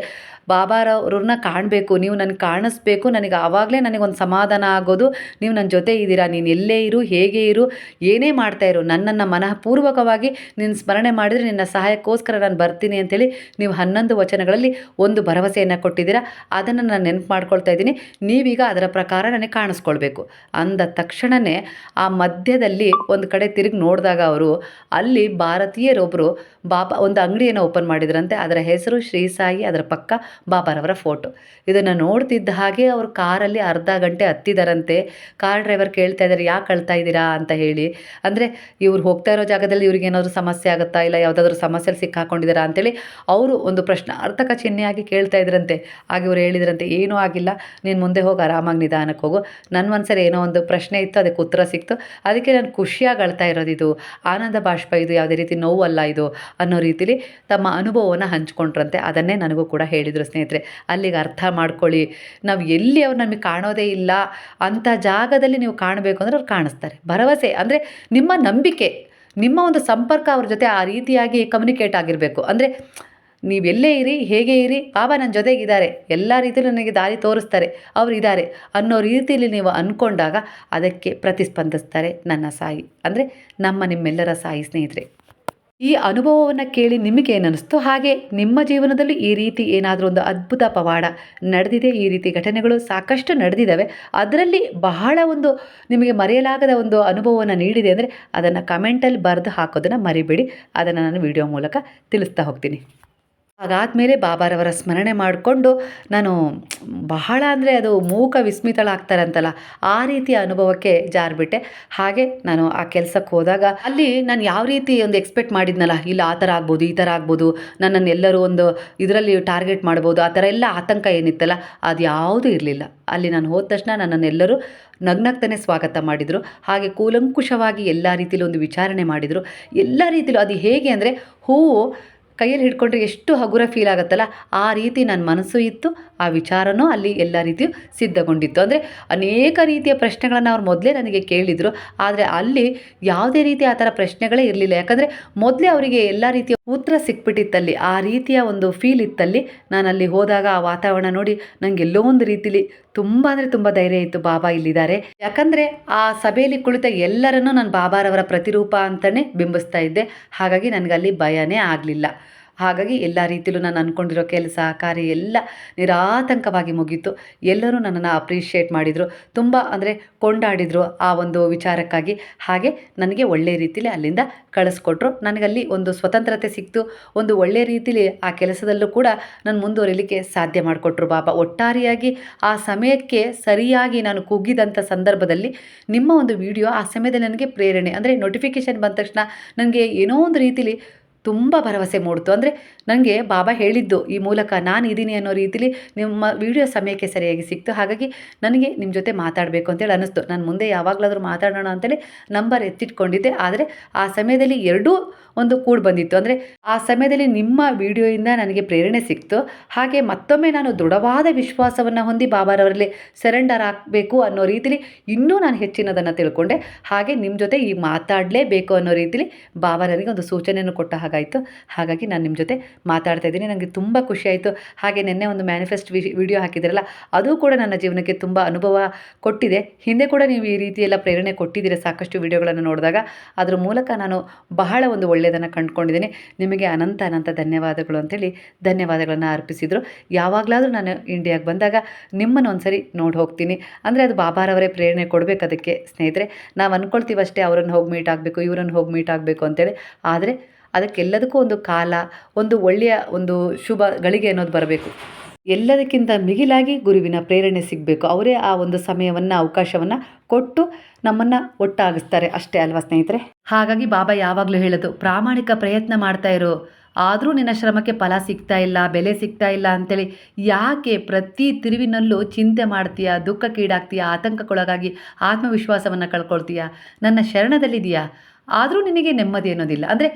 ಬಾಬಾರವ್ರನ್ನ ಕಾಣಬೇಕು, ನೀವು ನನಗೆ ಕಾಣಿಸ್ಬೇಕು, ನನಗೆ ಆವಾಗಲೇ ನನಗೊಂದು ಸಮಾಧಾನ ಆಗೋದು, ನೀವು ನನ್ನ ಜೊತೆ ಇದ್ದೀರಾ, ನೀನು ಎಲ್ಲೇ ಇರು, ಹೇಗೆ ಇರು, ಏನೇ ಮಾಡ್ತಾ ಇರು, ನನ್ನನ್ನು ಮನಃಪೂರ್ವಕವಾಗಿ ನೀನು ಸ್ಮರಣೆ ಮಾಡಿದರೆ ನಿನ್ನ ಸಹಾಯಕ್ಕೋಸ್ಕರ ನಾನು ಬರ್ತೀನಿ ಅಂತೇಳಿ ನೀವು ಹನ್ನೊಂದು ವಚನಗಳಲ್ಲಿ ಒಂದು ಭರವಸೆಯನ್ನು ಕೊಟ್ಟಿದ್ದೀರಾ, ಅದನ್ನು ನಾನು ನೆನಪು ಮಾಡ್ಕೊಳ್ತಾ ಇದ್ದೀನಿ. ನೀವೀಗ ಅದರ ಪ್ರಕಾರ ನನಗೆ ಕಾಣಿಸ್ಕೊಳ್ಬೇಕು. ಅಂದ ತಕ್ಷಣವೇ ಆ ಮಧ್ಯದಲ್ಲಿ ಒಂದು ಕಡೆ ತಿರುಗಿ ನೋಡಿದಾಗ ಅವರು, ಅಲ್ಲಿ ಭಾರತೀಯರೊಬ್ಬರು ಬಾಬಾ, ಒಂದು ಅಂಗಡಿಯನ್ನು ಓಪನ್ ಮಾಡಿದ್ರಂತೆ, ಅದರ ಹೆಸರು ಶ್ರೀ ಸಾಯಿ ಅದರ ಪಕ್ಕ ಬಾಬಾರವರ ಫೋಟೋ. ಇದನ್ನು ನೋಡ್ತಿದ್ದ ಹಾಗೆ ಅವರು ಕಾರಲ್ಲಿ ಅರ್ಧ ಗಂಟೆ ಹತ್ತಿದಾರಂತೆ. ಕಾರ್ ಡ್ರೈವರ್ ಕೇಳ್ತಾ ಇದ್ದಾರೆ ಯಾಕೆ ಅಳ್ತಾ ಇದ್ದೀರಾ? ಅಂತ ಹೇಳಿ. ಅಂದರೆ ಇವ್ರು ಹೋಗ್ತಾ ಇರೋ ಜಾಗದಲ್ಲಿ ಇವ್ರಿಗೆ ಏನಾದರೂ ಸಮಸ್ಯೆ ಆಗುತ್ತಾ ಇಲ್ಲ, ಯಾವುದಾದ್ರೂ ಸಮಸ್ಯೆಯಲ್ಲಿ ಸಿಕ್ಕಾಕೊಂಡಿದ್ದಾರಾ ಅಂತೇಳಿ ಅವರು ಒಂದು ಪ್ರಶ್ನಾರ್ಥಕ ಚಿಹ್ನೆಯಾಗಿ ಕೇಳ್ತಾ ಇದ್ರಂತೆ. ಹಾಗೆ ಇವ್ರು ಹೇಳಿದ್ರಂತೆ, ಏನೂ ಆಗಿಲ್ಲ, ನೀನು ಮುಂದೆ ಹೋಗಿ, ಆರಾಮಾಗಿ ನಿಧಾನಕ್ಕೆ ಹೋಗು. ನನ್ನ ಒಂದ್ಸರಿ ಏನೋ ಒಂದು ಪ್ರಶ್ನೆ ಇತ್ತು, ಅದಕ್ಕೆ ಉತ್ತರ ಸಿಕ್ತು. ಅದಕ್ಕೆ ನಾನು ಖುಷಿಯಾಗಿ ಅಳ್ತಾ ಇರೋದು ಇದು. ಆನಂದ ಬಾಷ್ಪ ಇದು, ಯಾವುದೇ ರೀತಿ ನೋವಲ್ಲ ಇದು ಅನ್ನೋ ರೀತಿಲಿ ತಮ್ಮ ಅನುಭವವನ್ನು ಹಂಚ್ಕೊಂಡ್ರಂತೆ. ಅದನ್ನೇ ನನಗೂ ಕೂಡ ಹೇಳಿದರು. ಸ್ನೇಹಿತರೆ, ಅಲ್ಲಿಗೆ ಅರ್ಥ ಮಾಡ್ಕೊಳ್ಳಿ. ನಾವು ಎಲ್ಲಿ ಅವ್ರು ನಮಗೆ ಕಾಣೋದೇ ಇಲ್ಲ. ಅಂಥ ಜಾಗದಲ್ಲಿ ನೀವು ಕಾಣಬೇಕು ಅಂದರೆ ಅವ್ರು ಕಾಣಿಸ್ತಾರೆ. ಭರವಸೆ ಅಂದರೆ ನಿಮ್ಮ ನಂಬಿಕೆ, ನಿಮ್ಮ ಒಂದು ಸಂಪರ್ಕ ಅವ್ರ ಜೊತೆ ಆ ರೀತಿಯಾಗಿ ಕಮ್ಯುನಿಕೇಟ್ ಆಗಿರಬೇಕು. ಅಂದರೆ ನೀವೆಲ್ಲೇ ಇರಿ, ಹೇಗೆ ಇರಿ ಬಾಬಾ ನನ್ನ ಜೊತೆಗಿದ್ದಾರೆ. ಎಲ್ಲ ರೀತಿಯಲ್ಲೂ ನನಗೆ ದಾರಿ ತೋರಿಸ್ತಾರೆ, ಅವರು ಇದ್ದಾರೆ ಅನ್ನೋ ರೀತಿಯಲ್ಲಿ ನೀವು ಅಂದ್ಕೊಂಡಾಗ ಅದಕ್ಕೆ ಪ್ರತಿಸ್ಪಂದಿಸ್ತಾರೆ ನನ್ನ ಸಾಯಿ. ಅಂದರೆ ನಮ್ಮ ನಿಮ್ಮೆಲ್ಲರ ಸಾಯಿ ಸ್ನೇಹಿತರೆ. ಈ ಅನುಭವವನ್ನು ಕೇಳಿ ನಿಮಗೆ ಏನನ್ನಿಸ್ತು ಹಾಗೆ ನಿಮ್ಮ ಜೀವನದಲ್ಲಿ ಈ ರೀತಿ ಏನಾದರೂ ಒಂದು ಅದ್ಭುತ ಪವಾಡ ನಡೆದಿದೆ, ಈ ರೀತಿ ಘಟನೆಗಳು ಸಾಕಷ್ಟು ನಡೆದಿದ್ದಾವೆ. ಅದರಲ್ಲಿ ಬಹಳ ಒಂದು ನಿಮಗೆ ಮರೆಯಲಾಗದ ಒಂದು ಅನುಭವವನ್ನು ನೀಡಿದೆ ಅಂದರೆ ಅದನ್ನು ಕಮೆಂಟಲ್ಲಿ ಬರೆದು ಹಾಕೋದನ್ನು ಮರಿಬೇಡಿ. ಅದನ್ನು ನಾನು ವಿಡಿಯೋ ಮೂಲಕ ತಿಳಿಸ್ತಾ ಹೋಗ್ತೀನಿ. ಅದಾದಮೇಲೆ ಬಾಬಾರವರ ಸ್ಮರಣೆ ಮಾಡಿಕೊಂಡು ನಾನು ಬಹಳ ಅಂದರೆ ಅದು ಮೂಕ ವಿಸ್ಮಿತಳಾಗ್ತಾರಂತಲ್ಲ ಆ ರೀತಿಯ ಅನುಭವಕ್ಕೆ ಜಾರಿಬಿಟ್ಟೆ. ಹಾಗೆ ನಾನು ಆ ಕೆಲಸಕ್ಕೆ ಹೋದಾಗ ಅಲ್ಲಿ ನಾನು ಯಾವ ರೀತಿ ಒಂದು ಎಕ್ಸ್ಪೆಕ್ಟ್ ಮಾಡಿದ್ನಲ್ಲ, ಇಲ್ಲ ಆ ಥರ ಆಗ್ಬೋದು, ಈ ಥರ ಆಗ್ಬೋದು, ನನ್ನನ್ನು ಎಲ್ಲರೂ ಒಂದು ಇದರಲ್ಲಿ ಟಾರ್ಗೆಟ್ ಮಾಡ್ಬೋದು, ಆ ಥರ ಎಲ್ಲ ಆತಂಕ ಏನಿತ್ತಲ್ಲ, ಅದು ಯಾವುದೂ ಇರಲಿಲ್ಲ. ಅಲ್ಲಿ ನಾನು ಹೋದ ತಕ್ಷಣ ನನ್ನನ್ನೆಲ್ಲರೂ ನಗ್ನಗ್ತಾನೆ ಸ್ವಾಗತ ಮಾಡಿದರು. ಹಾಗೆ ಕೂಲಂಕುಷವಾಗಿ ಎಲ್ಲ ರೀತಿಯಲ್ಲಿ ಒಂದು ವಿಚಾರಣೆ ಮಾಡಿದರು. ಎಲ್ಲ ರೀತಿಯಲ್ಲೂ ಅದು ಹೇಗೆ ಅಂದರೆ, ಹೂವು ಕೈಯಲ್ಲಿ ಹಿಡ್ಕೊಂಡ್ರೆ ಎಷ್ಟು ಹಗುರ ಫೀಲ್ ಆಗುತ್ತಲ್ಲ? ಆ ರೀತಿ ನನ್ನ ಮನಸ್ಸು ಇತ್ತು, ಆ ವಿಚಾರನೂ ಅಲ್ಲಿ ಎಲ್ಲ ರೀತಿಯು ಸಿದ್ಧಗೊಂಡಿತ್ತು. ಅಂದರೆ ಅನೇಕ ರೀತಿಯ ಪ್ರಶ್ನೆಗಳನ್ನು ಅವ್ರು ಮೊದಲೇ ನನಗೆ ಕೇಳಿದರು. ಆದರೆ ಅಲ್ಲಿ ಯಾವುದೇ ರೀತಿ ಆ ಥರ ಪ್ರಶ್ನೆಗಳೇ ಇರಲಿಲ್ಲ. ಯಾಕಂದರೆ ಮೊದಲೇ ಅವರಿಗೆ ಎಲ್ಲ ರೀತಿಯ ಉತ್ತರ ಸಿಕ್ಬಿಟ್ಟಿತ್ತಲ್ಲಿ, ಆ ರೀತಿಯ ಒಂದು ಫೀಲ್ ಇತ್ತಲ್ಲಿ ನಾನು ಅಲ್ಲಿ ಹೋದಾಗ ಆ ವಾತಾವರಣ ನೋಡಿ ನನಗೆ ಎಲ್ಲೋ ಒಂದು ರೀತಿಲಿ ತುಂಬ ಅಂದರೆ ತುಂಬ ಧೈರ್ಯ ಇತ್ತು ಬಾಬಾ ಇಲ್ಲಿದ್ದಾರೆ. ಯಾಕಂದರೆ ಆ ಸಭೆಯಲ್ಲಿ ಕುಳಿತ ಎಲ್ಲರನ್ನೂ ನಾನು ಬಾಬಾರವರ ಪ್ರತಿರೂಪ ಅಂತಲೇ ಬಿಂಬಿಸ್ತಾ ಇದ್ದೆ. ಹಾಗಾಗಿ ನನಗಲ್ಲಿ ಭಯನೇ ಆಗಲಿಲ್ಲ. ಹಾಗಾಗಿ ಎಲ್ಲ ರೀತಿಯಲ್ಲೂ ನಾನು ಅಂದ್ಕೊಂಡಿರೋ ಕೆಲಸ, ಕಾರ್ಯ ಎಲ್ಲ ನಿರಾತಂಕವಾಗಿ ಮುಗೀತು. ಎಲ್ಲರೂ ನನ್ನನ್ನು ಅಪ್ರಿಷಿಯೇಟ್ ಮಾಡಿದರು. ತುಂಬ ಅಂದರೆ ಕೊಂಡಾಡಿದರು ಆ ಒಂದು ವಿಚಾರಕ್ಕಾಗಿ. ಹಾಗೆ ನನಗೆ ಒಳ್ಳೆಯ ರೀತಿಯಲ್ಲಿ ಅಲ್ಲಿಂದ ಕಳಿಸ್ಕೊಟ್ರು. ನನಗಲ್ಲಿ ಒಂದು ಸ್ವತಂತ್ರತೆ ಸಿಕ್ತು. ಒಂದು ಒಳ್ಳೆಯ ರೀತಿಯಲ್ಲಿ ಆ ಕೆಲಸದಲ್ಲೂ ಕೂಡ ನಾನು ಮುಂದುವರಿಲಿಕ್ಕೆ ಸಾಧ್ಯ ಮಾಡಿಕೊಟ್ರು ಬಾಬಾ. ಒಟ್ಟಾರೆಯಾಗಿ ಆ ಸಮಯಕ್ಕೆ ಸರಿಯಾಗಿ ನಾನು ಕುಗ್ಗಿದಂಥ ಸಂದರ್ಭದಲ್ಲಿ ನಿಮ್ಮ ಒಂದು ವಿಡಿಯೋ ಆ ಸಮಯದಲ್ಲಿ ನನಗೆ ಪ್ರೇರಣೆ, ಅಂದರೆ ನೋಟಿಫಿಕೇಶನ್ ಬಂದ ತಕ್ಷಣ ನನಗೆ ಏನೋ ಒಂದು ರೀತಿಲಿ ತುಂಬ ಭರವಸೆ ಮೂಡಿತು. ಅಂದರೆ ನನಗೆ ಬಾಬಾ ಹೇಳಿದ್ದು ಈ ಮೂಲಕ ನಾನು ಇದ್ದೀನಿ ಅನ್ನೋ ರೀತಿಲಿ ನಿಮ್ಮ ವಿಡಿಯೋ ಸಮಯಕ್ಕೆ ಸರಿಯಾಗಿ ಸಿಕ್ತು. ಹಾಗಾಗಿ ನನಗೆ ನಿಮ್ಮ ಜೊತೆ ಮಾತಾಡಬೇಕು ಅಂತೇಳಿ ಅನ್ನಿಸ್ತು. ನಾನು ಮುಂದೆ ಯಾವಾಗಲಾದರೂ ಮಾತಾಡೋಣ ಅಂತೇಳಿ ನಂಬರ್ ಎತ್ತಿಟ್ಕೊಂಡಿದ್ದೆ. ಆದರೆ ಆ ಸಮಯದಲ್ಲಿ ಎರಡೂ ಒಂದು ಕೂಡಿ ಬಂದಿತ್ತು. ಅಂದರೆ ಆ ಸಮಯದಲ್ಲಿ ನಿಮ್ಮ ವಿಡಿಯೋಯಿಂದ ನನಗೆ ಪ್ರೇರಣೆ ಸಿಕ್ತು. ಹಾಗೆ ಮತ್ತೊಮ್ಮೆ ನಾನು ದೃಢವಾದ ವಿಶ್ವಾಸವನ್ನು ಹೊಂದಿ ಬಾಬಾರವರಲ್ಲಿ ಸರೆಂಡರ್ ಆಗಬೇಕು ಅನ್ನೋ ರೀತಿಲಿ ಇನ್ನೂ ನಾನು ಹೆಚ್ಚಿನದನ್ನು ತಿಳ್ಕೊಂಡೆ. ಹಾಗೆ ನಿಮ್ಮ ಜೊತೆ ಈ ಮಾತಾಡಲೇಬೇಕು ಅನ್ನೋ ರೀತಿಲಿ ಬಾಬಾ ನನಗೆ ಒಂದು ಸೂಚನೆಯನ್ನು ಕೊಟ್ಟ ಹಾಗಾಯಿತು. ಹಾಗಾಗಿ ನಾನು ನಿಮ್ಮ ಜೊತೆ ಮಾತಾಡ್ತಾ ಇದ್ದೀನಿ. ನನಗೆ ತುಂಬ ಖುಷಿಯಾಯಿತು ಹಾಗೆ ನಿನ್ನೆ ಒಂದು ಮ್ಯಾನಿಫೆಸ್ಟ್ ವಿಡಿಯೋ ಹಾಕಿದ್ರಲ್ಲ, ಅದು ಕೂಡ ನನ್ನ ಜೀವನಕ್ಕೆ ತುಂಬ ಅನುಭವ ಕೊಟ್ಟಿದೆ. ಹಿಂದೆ ಕೂಡ ನೀವು ಈ ರೀತಿಯೆಲ್ಲ ಪ್ರೇರಣೆ ಕೊಟ್ಟಿದ್ದೀರ ಸಾಕಷ್ಟು ವಿಡಿಯೋಗಳನ್ನು ನೋಡಿದಾಗ. ಅದರ ಮೂಲಕ ನಾನು ಬಹಳ ಒಂದು ಒಳ್ಳೆಯದನ್ನು ಕಂಡುಕೊಂಡಿದ್ದೀನಿ. ನಿಮಗೆ ಅನಂತ ಅನಂತ ಧನ್ಯವಾದಗಳು ಅಂತೇಳಿ ಧನ್ಯವಾದಗಳನ್ನು ಅರ್ಪಿಸಿದರು. ಯಾವಾಗಲಾದರೂ ನಾನು ಇಂಡಿಯಾಗೆ ಬಂದಾಗ ನಿಮ್ಮನ್ನು ಒಂದ್ಸರಿ ನೋಡಿ ಹೋಗ್ತೀನಿ. ಅಂದರೆ ಅದು ಬಾಬಾರವರೇ ಪ್ರೇರಣೆ ಕೊಡಬೇಕು ಅದಕ್ಕೆ, ಸ್ನೇಹಿತರೆ. ನಾವು ಅಂದ್ಕೊಳ್ತೀವಷ್ಟೇ ಅವರನ್ನು ಹೋಗಿ ಮೀಟ್ ಆಗಬೇಕು, ಇವರನ್ನು ಹೋಗಿ ಮೀಟ್ ಆಗಬೇಕು ಅಂತೇಳಿ. ಆದರೆ ಅದಕ್ಕೆಲ್ಲದಕ್ಕೂ ಒಂದು ಕಾಲ, ಒಂದು ಒಳ್ಳೆಯ ಒಂದು ಶುಭ ಗಳಿಗೆ ಅನ್ನೋದು ಬರಬೇಕು. ಎಲ್ಲದಕ್ಕಿಂತ ಮಿಗಿಲಾಗಿ ಗುರುವಿನ ಪ್ರೇರಣೆ ಸಿಗಬೇಕು. ಅವರೇ ಆ ಒಂದು ಸಮಯವನ್ನು, ಅವಕಾಶವನ್ನು ಕೊಟ್ಟು ನಮ್ಮನ್ನು ಒಟ್ಟಾಗಿಸ್ತಾರೆ ಅಷ್ಟೇ ಅಲ್ವಾ ಸ್ನೇಹಿತರೆ? ಹಾಗಾಗಿ ಬಾಬಾ ಯಾವಾಗಲೂ ಹೇಳೋದು, ಪ್ರಾಮಾಣಿಕ ಪ್ರಯತ್ನ ಮಾಡ್ತಾ ಇರೋ. ಆದರೂ ನಿನ್ನ ಶ್ರಮಕ್ಕೆ ಫಲ ಸಿಗ್ತಾ ಇಲ್ಲ, ಬೆಲೆ ಸಿಗ್ತಾ ಇಲ್ಲ ಅಂತೇಳಿ ಯಾಕೆ ಪ್ರತಿ ತಿರುವಿನಲ್ಲೂ ಚಿಂತೆ ಮಾಡ್ತೀಯಾ, ದುಃಖಕ್ಕೀಡಾಗ್ತೀಯಾ, ಆತಂಕಕ್ಕೊಳಗಾಗಿ ಆತ್ಮವಿಶ್ವಾಸವನ್ನು ಕಳ್ಕೊಳ್ತೀಯಾ? ನನ್ನ ಶರಣದಲ್ಲಿದೆಯಾ ಆದರೂ ನಿನಗೆ ನೆಮ್ಮದಿ ಅನ್ನೋದಿಲ್ಲ. ಅಂದರೆ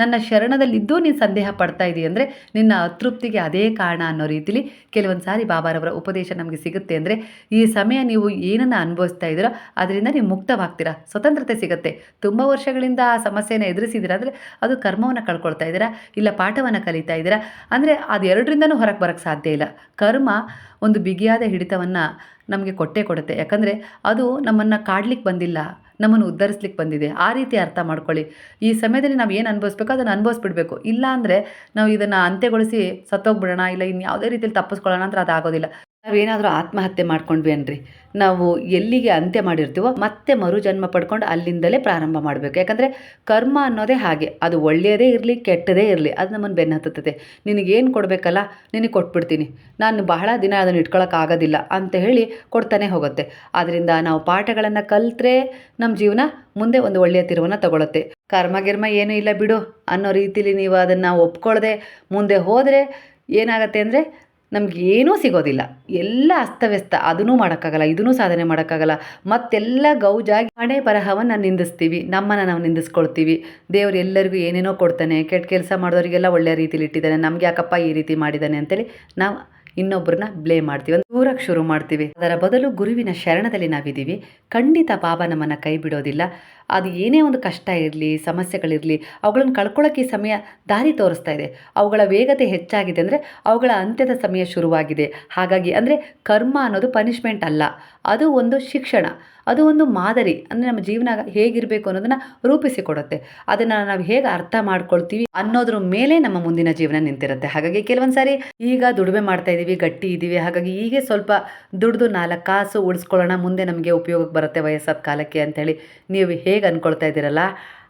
ನನ್ನ ಶರಣದಲ್ಲಿದ್ದು ನೀನು ಸಂದೇಹ ಪಡ್ತಾ ಇದ್ದೀಯ ಅಂದರೆ ನಿನ್ನ ಅತೃಪ್ತಿಗೆ ಅದೇ ಕಾರಣ ಅನ್ನೋ ರೀತಿಲಿ ಕೆಲವೊಂದು ಸಾರಿ ಬಾಬಾರವರ ಉಪದೇಶ ನಮಗೆ ಸಿಗುತ್ತೆ ಅಂದರೆ ಈ ಸಮಯ ನೀವು ಏನನ್ನು ಅನುಭವಿಸ್ತಾ ಇದ್ದೀರೋ ಅದರಿಂದ ನೀವು ಮುಕ್ತವಾಗ್ತೀರಾ? ಸ್ವತಂತ್ರತೆ ಸಿಗುತ್ತೆ. ತುಂಬ ವರ್ಷಗಳಿಂದ ಆ ಸಮಸ್ಯೆನ ಎದುರಿಸಿದ್ದೀರಾ? ಅಂದರೆ ಅದು ಕರ್ಮವನ್ನು ಕಳ್ಕೊಳ್ತಾ ಇದ್ದೀರಾ? ಇಲ್ಲ ಪಾಠವನ್ನು ಕಲಿತಾ ಇದ್ದೀರಾ? ಅಂದರೆ ಅದು ಎರಡರಿಂದನೂ ಹೊರಗೆ ಬರೋಕ್ಕೆ ಸಾಧ್ಯ ಇಲ್ಲ. ಕರ್ಮ ಒಂದು ಬಿಗಿಯಾದ ಹಿಡಿತವನ್ನು ನಮಗೆ ಕೊಟ್ಟೇ ಕೊಡುತ್ತೆ. ಯಾಕಂದರೆ ಅದು ನಮ್ಮನ್ನು ಕಾಡ್ಲಿಕ್ಕೆ ಬಂದಿಲ್ಲ, ನಮ್ಮನ್ನು ಉದ್ಧರಿಸ್ಲಿಕ್ಕೆ ಬಂದಿದೆ. ಆ ರೀತಿ ಅರ್ಥ ಮಾಡ್ಕೊಳ್ಳಿ. ಈ ಸಮಯದಲ್ಲಿ ನಾವು ಏನು ಅನುಭವಿಸ್ಬೇಕು ಅದನ್ನು ಅನುಭವಿಸ್ಬಿಡ್ಬೇಕು. ಇಲ್ಲ ಅಂದರೆ ನಾವು ಇದನ್ನು ಅಂತ್ಯಗೊಳಿಸಿ ಸತ್ತೋಗ್ಬಿಡೋಣ, ಇಲ್ಲ ಇನ್ನು ಯಾವುದೇ ರೀತಿಯಲ್ಲಿ ತಪ್ಪಿಸ್ಕೊಳ್ಳೋಣ ಅಂದ್ರೆ ಅದಾಗೋದಿಲ್ಲ. ನಾವೇನಾದರೂ ಆತ್ಮಹತ್ಯೆ ಮಾಡ್ಕೊಂಡ್ವಿ ಅನ್ರಿ. ನಾವು ಎಲ್ಲಿಗೆ ಅಂತ್ಯ ಮಾಡಿರ್ತೀವೋ ಮತ್ತೆ ಮರುಜನ್ಮ ಪಡ್ಕೊಂಡು ಅಲ್ಲಿಂದಲೇ ಪ್ರಾರಂಭ ಮಾಡಬೇಕು. ಯಾಕಂದರೆ ಕರ್ಮ ಅನ್ನೋದೇ ಹಾಗೆ. ಅದು ಒಳ್ಳೆಯದೇ ಇರಲಿ, ಕೆಟ್ಟದೇ ಇರಲಿ. ಅದು ನಮ್ಮನ್ನು ಬೆನ್ನು ಹತ್ತುತ್ತದೆ ನಿನಗೇನು ಕೊಡಬೇಕಲ್ಲ? ನಿನಗೆ ಕೊಟ್ಬಿಡ್ತೀನಿ. ನಾನು ಬಹಳ ದಿನ ಅದನ್ನು ಇಟ್ಕೊಳ್ಳೋಕ್ಕಾಗೋದಿಲ್ಲ ಅಂತ ಹೇಳಿ ಕೊಡ್ತಾನೆ ಹೋಗುತ್ತೆ. ಆದ್ದರಿಂದ ನಾವು ಪಾಠಗಳನ್ನು ಕಲಿತ್ರೆ ನಮ್ಮ ಜೀವನ ಮುಂದೆ ಒಂದು ಒಳ್ಳೆಯ ತಿರುವನ್ನು ತಗೊಳುತ್ತೆ. ಕರ್ಮ ಗಿರ್ಮ ಏನೂ ಇಲ್ಲ ಬಿಡು ಅನ್ನೋ ರೀತಿಲಿ ನೀವು ಅದನ್ನು ಒಪ್ಕೊಳ್ಳದೆ ಮುಂದೆ ಹೋದರೆ ಏನಾಗುತ್ತೆ ಅಂದರೆ ನಮ್ಗೆ ಏನೂ ಸಿಗೋದಿಲ್ಲ. ಎಲ್ಲ ಅಸ್ತವ್ಯಸ್ತ. ಅದನ್ನೂ ಮಾಡೋಕ್ಕಾಗಲ್ಲ, ಇದನ್ನೂ ಸಾಧನೆ ಮಾಡೋಕ್ಕಾಗಲ್ಲ. ಮತ್ತೆಲ್ಲ ಗೌಜಾಗಿ ಹಣೆ ಬರಹವನ್ನು ನಿಂದಿಸ್ತೀವಿ. ನಮ್ಮನ್ನು ನಾವು ನಿಂದಿಸ್ಕೊಳ್ತೀವಿ. ದೇವ್ರು ಎಲ್ಲರಿಗೂ ಏನೇನೋ ಕೊಡ್ತಾನೆ, ಕೆಟ್ಟ ಕೆಲಸ ಮಾಡೋರಿಗೆಲ್ಲ ಒಳ್ಳೆಯ ರೀತಿಲಿ ಇಟ್ಟಿದ್ದಾನೆ. ನಮ್ಗೆ ಯಾಕಪ್ಪ ಈ ರೀತಿ ಮಾಡಿದ್ದಾನೆ ಅಂತೇಳಿ ನಾವು ಇನ್ನೊಬ್ಬರನ್ನ ಬ್ಲೇಮ್ ಮಾಡ್ತೀವಿ. ಒಂದು ದೂರಕ್ಕೆ ಶುರು ಮಾಡ್ತೀವಿ. ಅದರ ಬದಲು ಗುರುವಿನ ಶರಣದಲ್ಲಿ ನಾವಿದ್ದೀವಿ. ಖಂಡಿತ ಪಾಪ ನಮ್ಮನ್ನು ಕೈ ಬಿಡೋದಿಲ್ಲ. ಅದು ಏನೇ ಒಂದು ಕಷ್ಟ ಇರಲಿ, ಸಮಸ್ಯೆಗಳಿರಲಿ, ಅವುಗಳನ್ನು ಕಳ್ಕೊಳ್ಳೋಕ್ಕೆ ಸಮಯ ದಾರಿ ತೋರಿಸ್ತಾ ಇದೆ. ಅವುಗಳ ವೇಗತೆ ಹೆಚ್ಚಾಗಿದೆ ಅಂದರೆ ಅವುಗಳ ಅಂತ್ಯದ ಸಮಯ ಶುರುವಾಗಿದೆ. ಹಾಗಾಗಿ ಅಂದರೆ ಕರ್ಮ ಅನ್ನೋದು ಪನಿಷ್ಮೆಂಟ್ ಅಲ್ಲ. ಅದು ಒಂದು ಶಿಕ್ಷಣ. ಅದು ಒಂದು ಮಾದರಿ. ಅಂದರೆ ನಮ್ಮ ಜೀವನ ಹೇಗಿರಬೇಕು ಅನ್ನೋದನ್ನು ರೂಪಿಸಿಕೊಡುತ್ತೆ. ಅದನ್ನು ನಾವು ಹೇಗೆ ಅರ್ಥ ಮಾಡ್ಕೊಳ್ತೀವಿ ಅನ್ನೋದ್ರ ಮೇಲೆ ನಮ್ಮ ಮುಂದಿನ ಜೀವನ ನಿಂತಿರುತ್ತೆ. ಹಾಗಾಗಿ ಕೆಲವೊಂದು ಸಾರಿ ಈಗ ದುಡಿಮೆ ಮಾಡ್ತಾ ಇದ್ದೀವಿ ಗಟ್ಟಿ ಇದ್ದೀವಿ ಹಾಗಾಗಿ ಹೀಗೆ ಸ್ವಲ್ಪ ದುಡ್ದು ನಾಲ್ಕು ಕಾಸು ಉಳಿಸ್ಕೊಳ್ಳೋಣ, ಮುಂದೆ ನಮಗೆ ಉಪಯೋಗಕ್ಕೆ ಬರುತ್ತೆ ವಯಸ್ಸಾದ ಕಾಲಕ್ಕೆ ಅಂಥೇಳಿ ನೀವು ಹೇಗೆ ಅಂದ್ಕೊಳ್ತಾ ಇದ್ದೀರಲ್ಲ?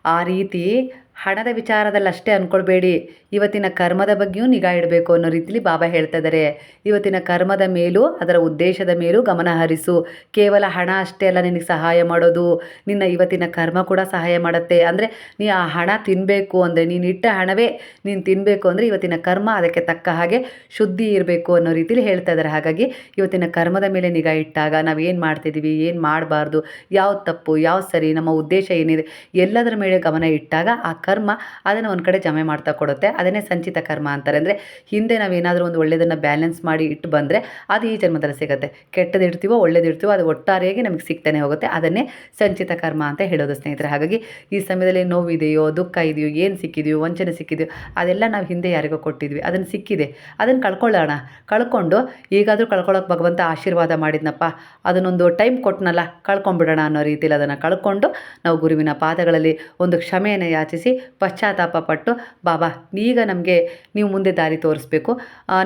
ಆ ರೀತಿ ಹಣದ ವಿಚಾರದಲ್ಲಿ ಅಷ್ಟೇ ಅಂದ್ಕೊಳ್ಬೇಡಿ ಇವತ್ತಿನ ಕರ್ಮದ ಬಗ್ಗೆಯೂ ನಿಗಾ ಇಡಬೇಕು ಅನ್ನೋ ರೀತಿಲಿ ಬಾಬಾ ಹೇಳ್ತಾ ಇದ್ದಾರೆ ಇವತ್ತಿನ ಕರ್ಮದ ಮೇಲೂ ಅದರ ಉದ್ದೇಶದ ಮೇಲೂ ಗಮನ ಹರಿಸು. ಕೇವಲ ಹಣ ಅಷ್ಟೇ ಅಲ್ಲ, ನಿನಗೆ ಸಹಾಯ ಮಾಡೋದು, ನಿನ್ನ ಇವತ್ತಿನ ಕರ್ಮ ಕೂಡ ಸಹಾಯ ಮಾಡುತ್ತೆ. ಅಂದರೆ ನೀ ಆ ಹಣ ತಿನ್ನಬೇಕು ಅಂದರೆ, ನೀನು ಇಟ್ಟ ಹಣವೇ ನೀನು ತಿನ್ನಬೇಕು ಅಂದರೆ ಇವತ್ತಿನ ಕರ್ಮ ಅದಕ್ಕೆ ತಕ್ಕ ಹಾಗೆ ಶುದ್ಧಿ ಇರಬೇಕು ಅನ್ನೋ ರೀತಿಲಿ ಹೇಳ್ತಾ ಇದ್ದಾರೆ ಹಾಗಾಗಿ ಇವತ್ತಿನ ಕರ್ಮದ ಮೇಲೆ ನಿಗಾ ಇಟ್ಟಾಗ ನಾವು ಏನು ಮಾಡ್ತಿದ್ದೀವಿ ಏನು ಮಾಡಬಾರ್ದು, ಯಾವ ತಪ್ಪು, ಯಾವ ಸರಿ, ನಮ್ಮ ಉದ್ದೇಶ ಏನಿದೆ, ಎಲ್ಲದರ ಮೇಲೆ ಗಮನ ಇಟ್ಟಾಗ ಆ ಕರ್ಮ ಅದನ್ನು ಒಂದು ಕಡೆ ಜಮೆ ಮಾಡ್ತಾ ಕೊಡುತ್ತೆ. ಅದನ್ನೇ ಸಂಚಿತ ಕರ್ಮ ಅಂತಾರೆ. ಅಂದರೆ ಹಿಂದೆ ನಾವು ಏನಾದರೂ ಒಂದು ಒಳ್ಳೆಯದನ್ನು ಬ್ಯಾಲೆನ್ಸ್ ಮಾಡಿ ಇಟ್ಟು ಬಂದರೆ ಅದು ಈ ಜನ್ಮದಲ್ಲಿ ಸಿಗುತ್ತೆ. ಕೆಟ್ಟದ್ದು ಇಡ್ತೀವೋ, ಒಳ್ಳೇದು ಇಡ್ತೀವೋ, ಅದು ಒಟ್ಟಾರೆಯಾಗಿ ನಮಗೆ ಸಿಗ್ತಾನೆ ಹೋಗುತ್ತೆ. ಅದನ್ನೇ ಸಂಚಿತ ಕರ್ಮ ಅಂತ ಹೇಳೋದು ಸ್ನೇಹಿತರೆ. ಹಾಗಾಗಿ ಈ ಸಮಯದಲ್ಲಿ ನೋವಿದೆಯೋ, ದುಃಖ ಇದೆಯೋ, ಏನು ಸಿಕ್ಕಿದೆಯೋ, ವಂಚನೆ ಸಿಕ್ಕಿದೆಯೋ, ಅದೆಲ್ಲ ನಾವು ಹಿಂದೆ ಯಾರಿಗೋ ಕೊಟ್ಟಿದ್ವಿ. ಅದನ್ನು ಸಿಕ್ಕಿದೆ. ಅದನ್ನು ಕಳ್ಕೊಳ್ಳೋಣ. ಕಳ್ಕೊಂಡು ಈಗಾದರೂ ಕಳ್ಕೊಳ್ಳೋಕೆ ಭಗವಂತ ಆಶೀರ್ವಾದ ಮಾಡಿದ್ನಪ್ಪ. ಅದನ್ನೊಂದು ಟೈಮ್ ಕೊಟ್ಟನಲ್ಲ ಕಳ್ಕೊಂಬಿಡೋಣ ಅನ್ನೋ ರೀತಿಯಲ್ಲಿ ಅದನ್ನು ಕಳ್ಕೊಂಡು ನಾವು ಗುರುವಿನ ಪಾದಗಳಲ್ಲಿ ಒಂದು ಕ್ಷಮೆಯನ್ನು ಯಾಚಿಸಿ ಪಶ್ಚಾತ್ತಾಪ ಪಟ್ಟು ಬಾಬಾ, ಈಗ ನಮಗೆ ನೀವು ಮುಂದೆ ದಾರಿ ತೋರಿಸ್ಬೇಕು.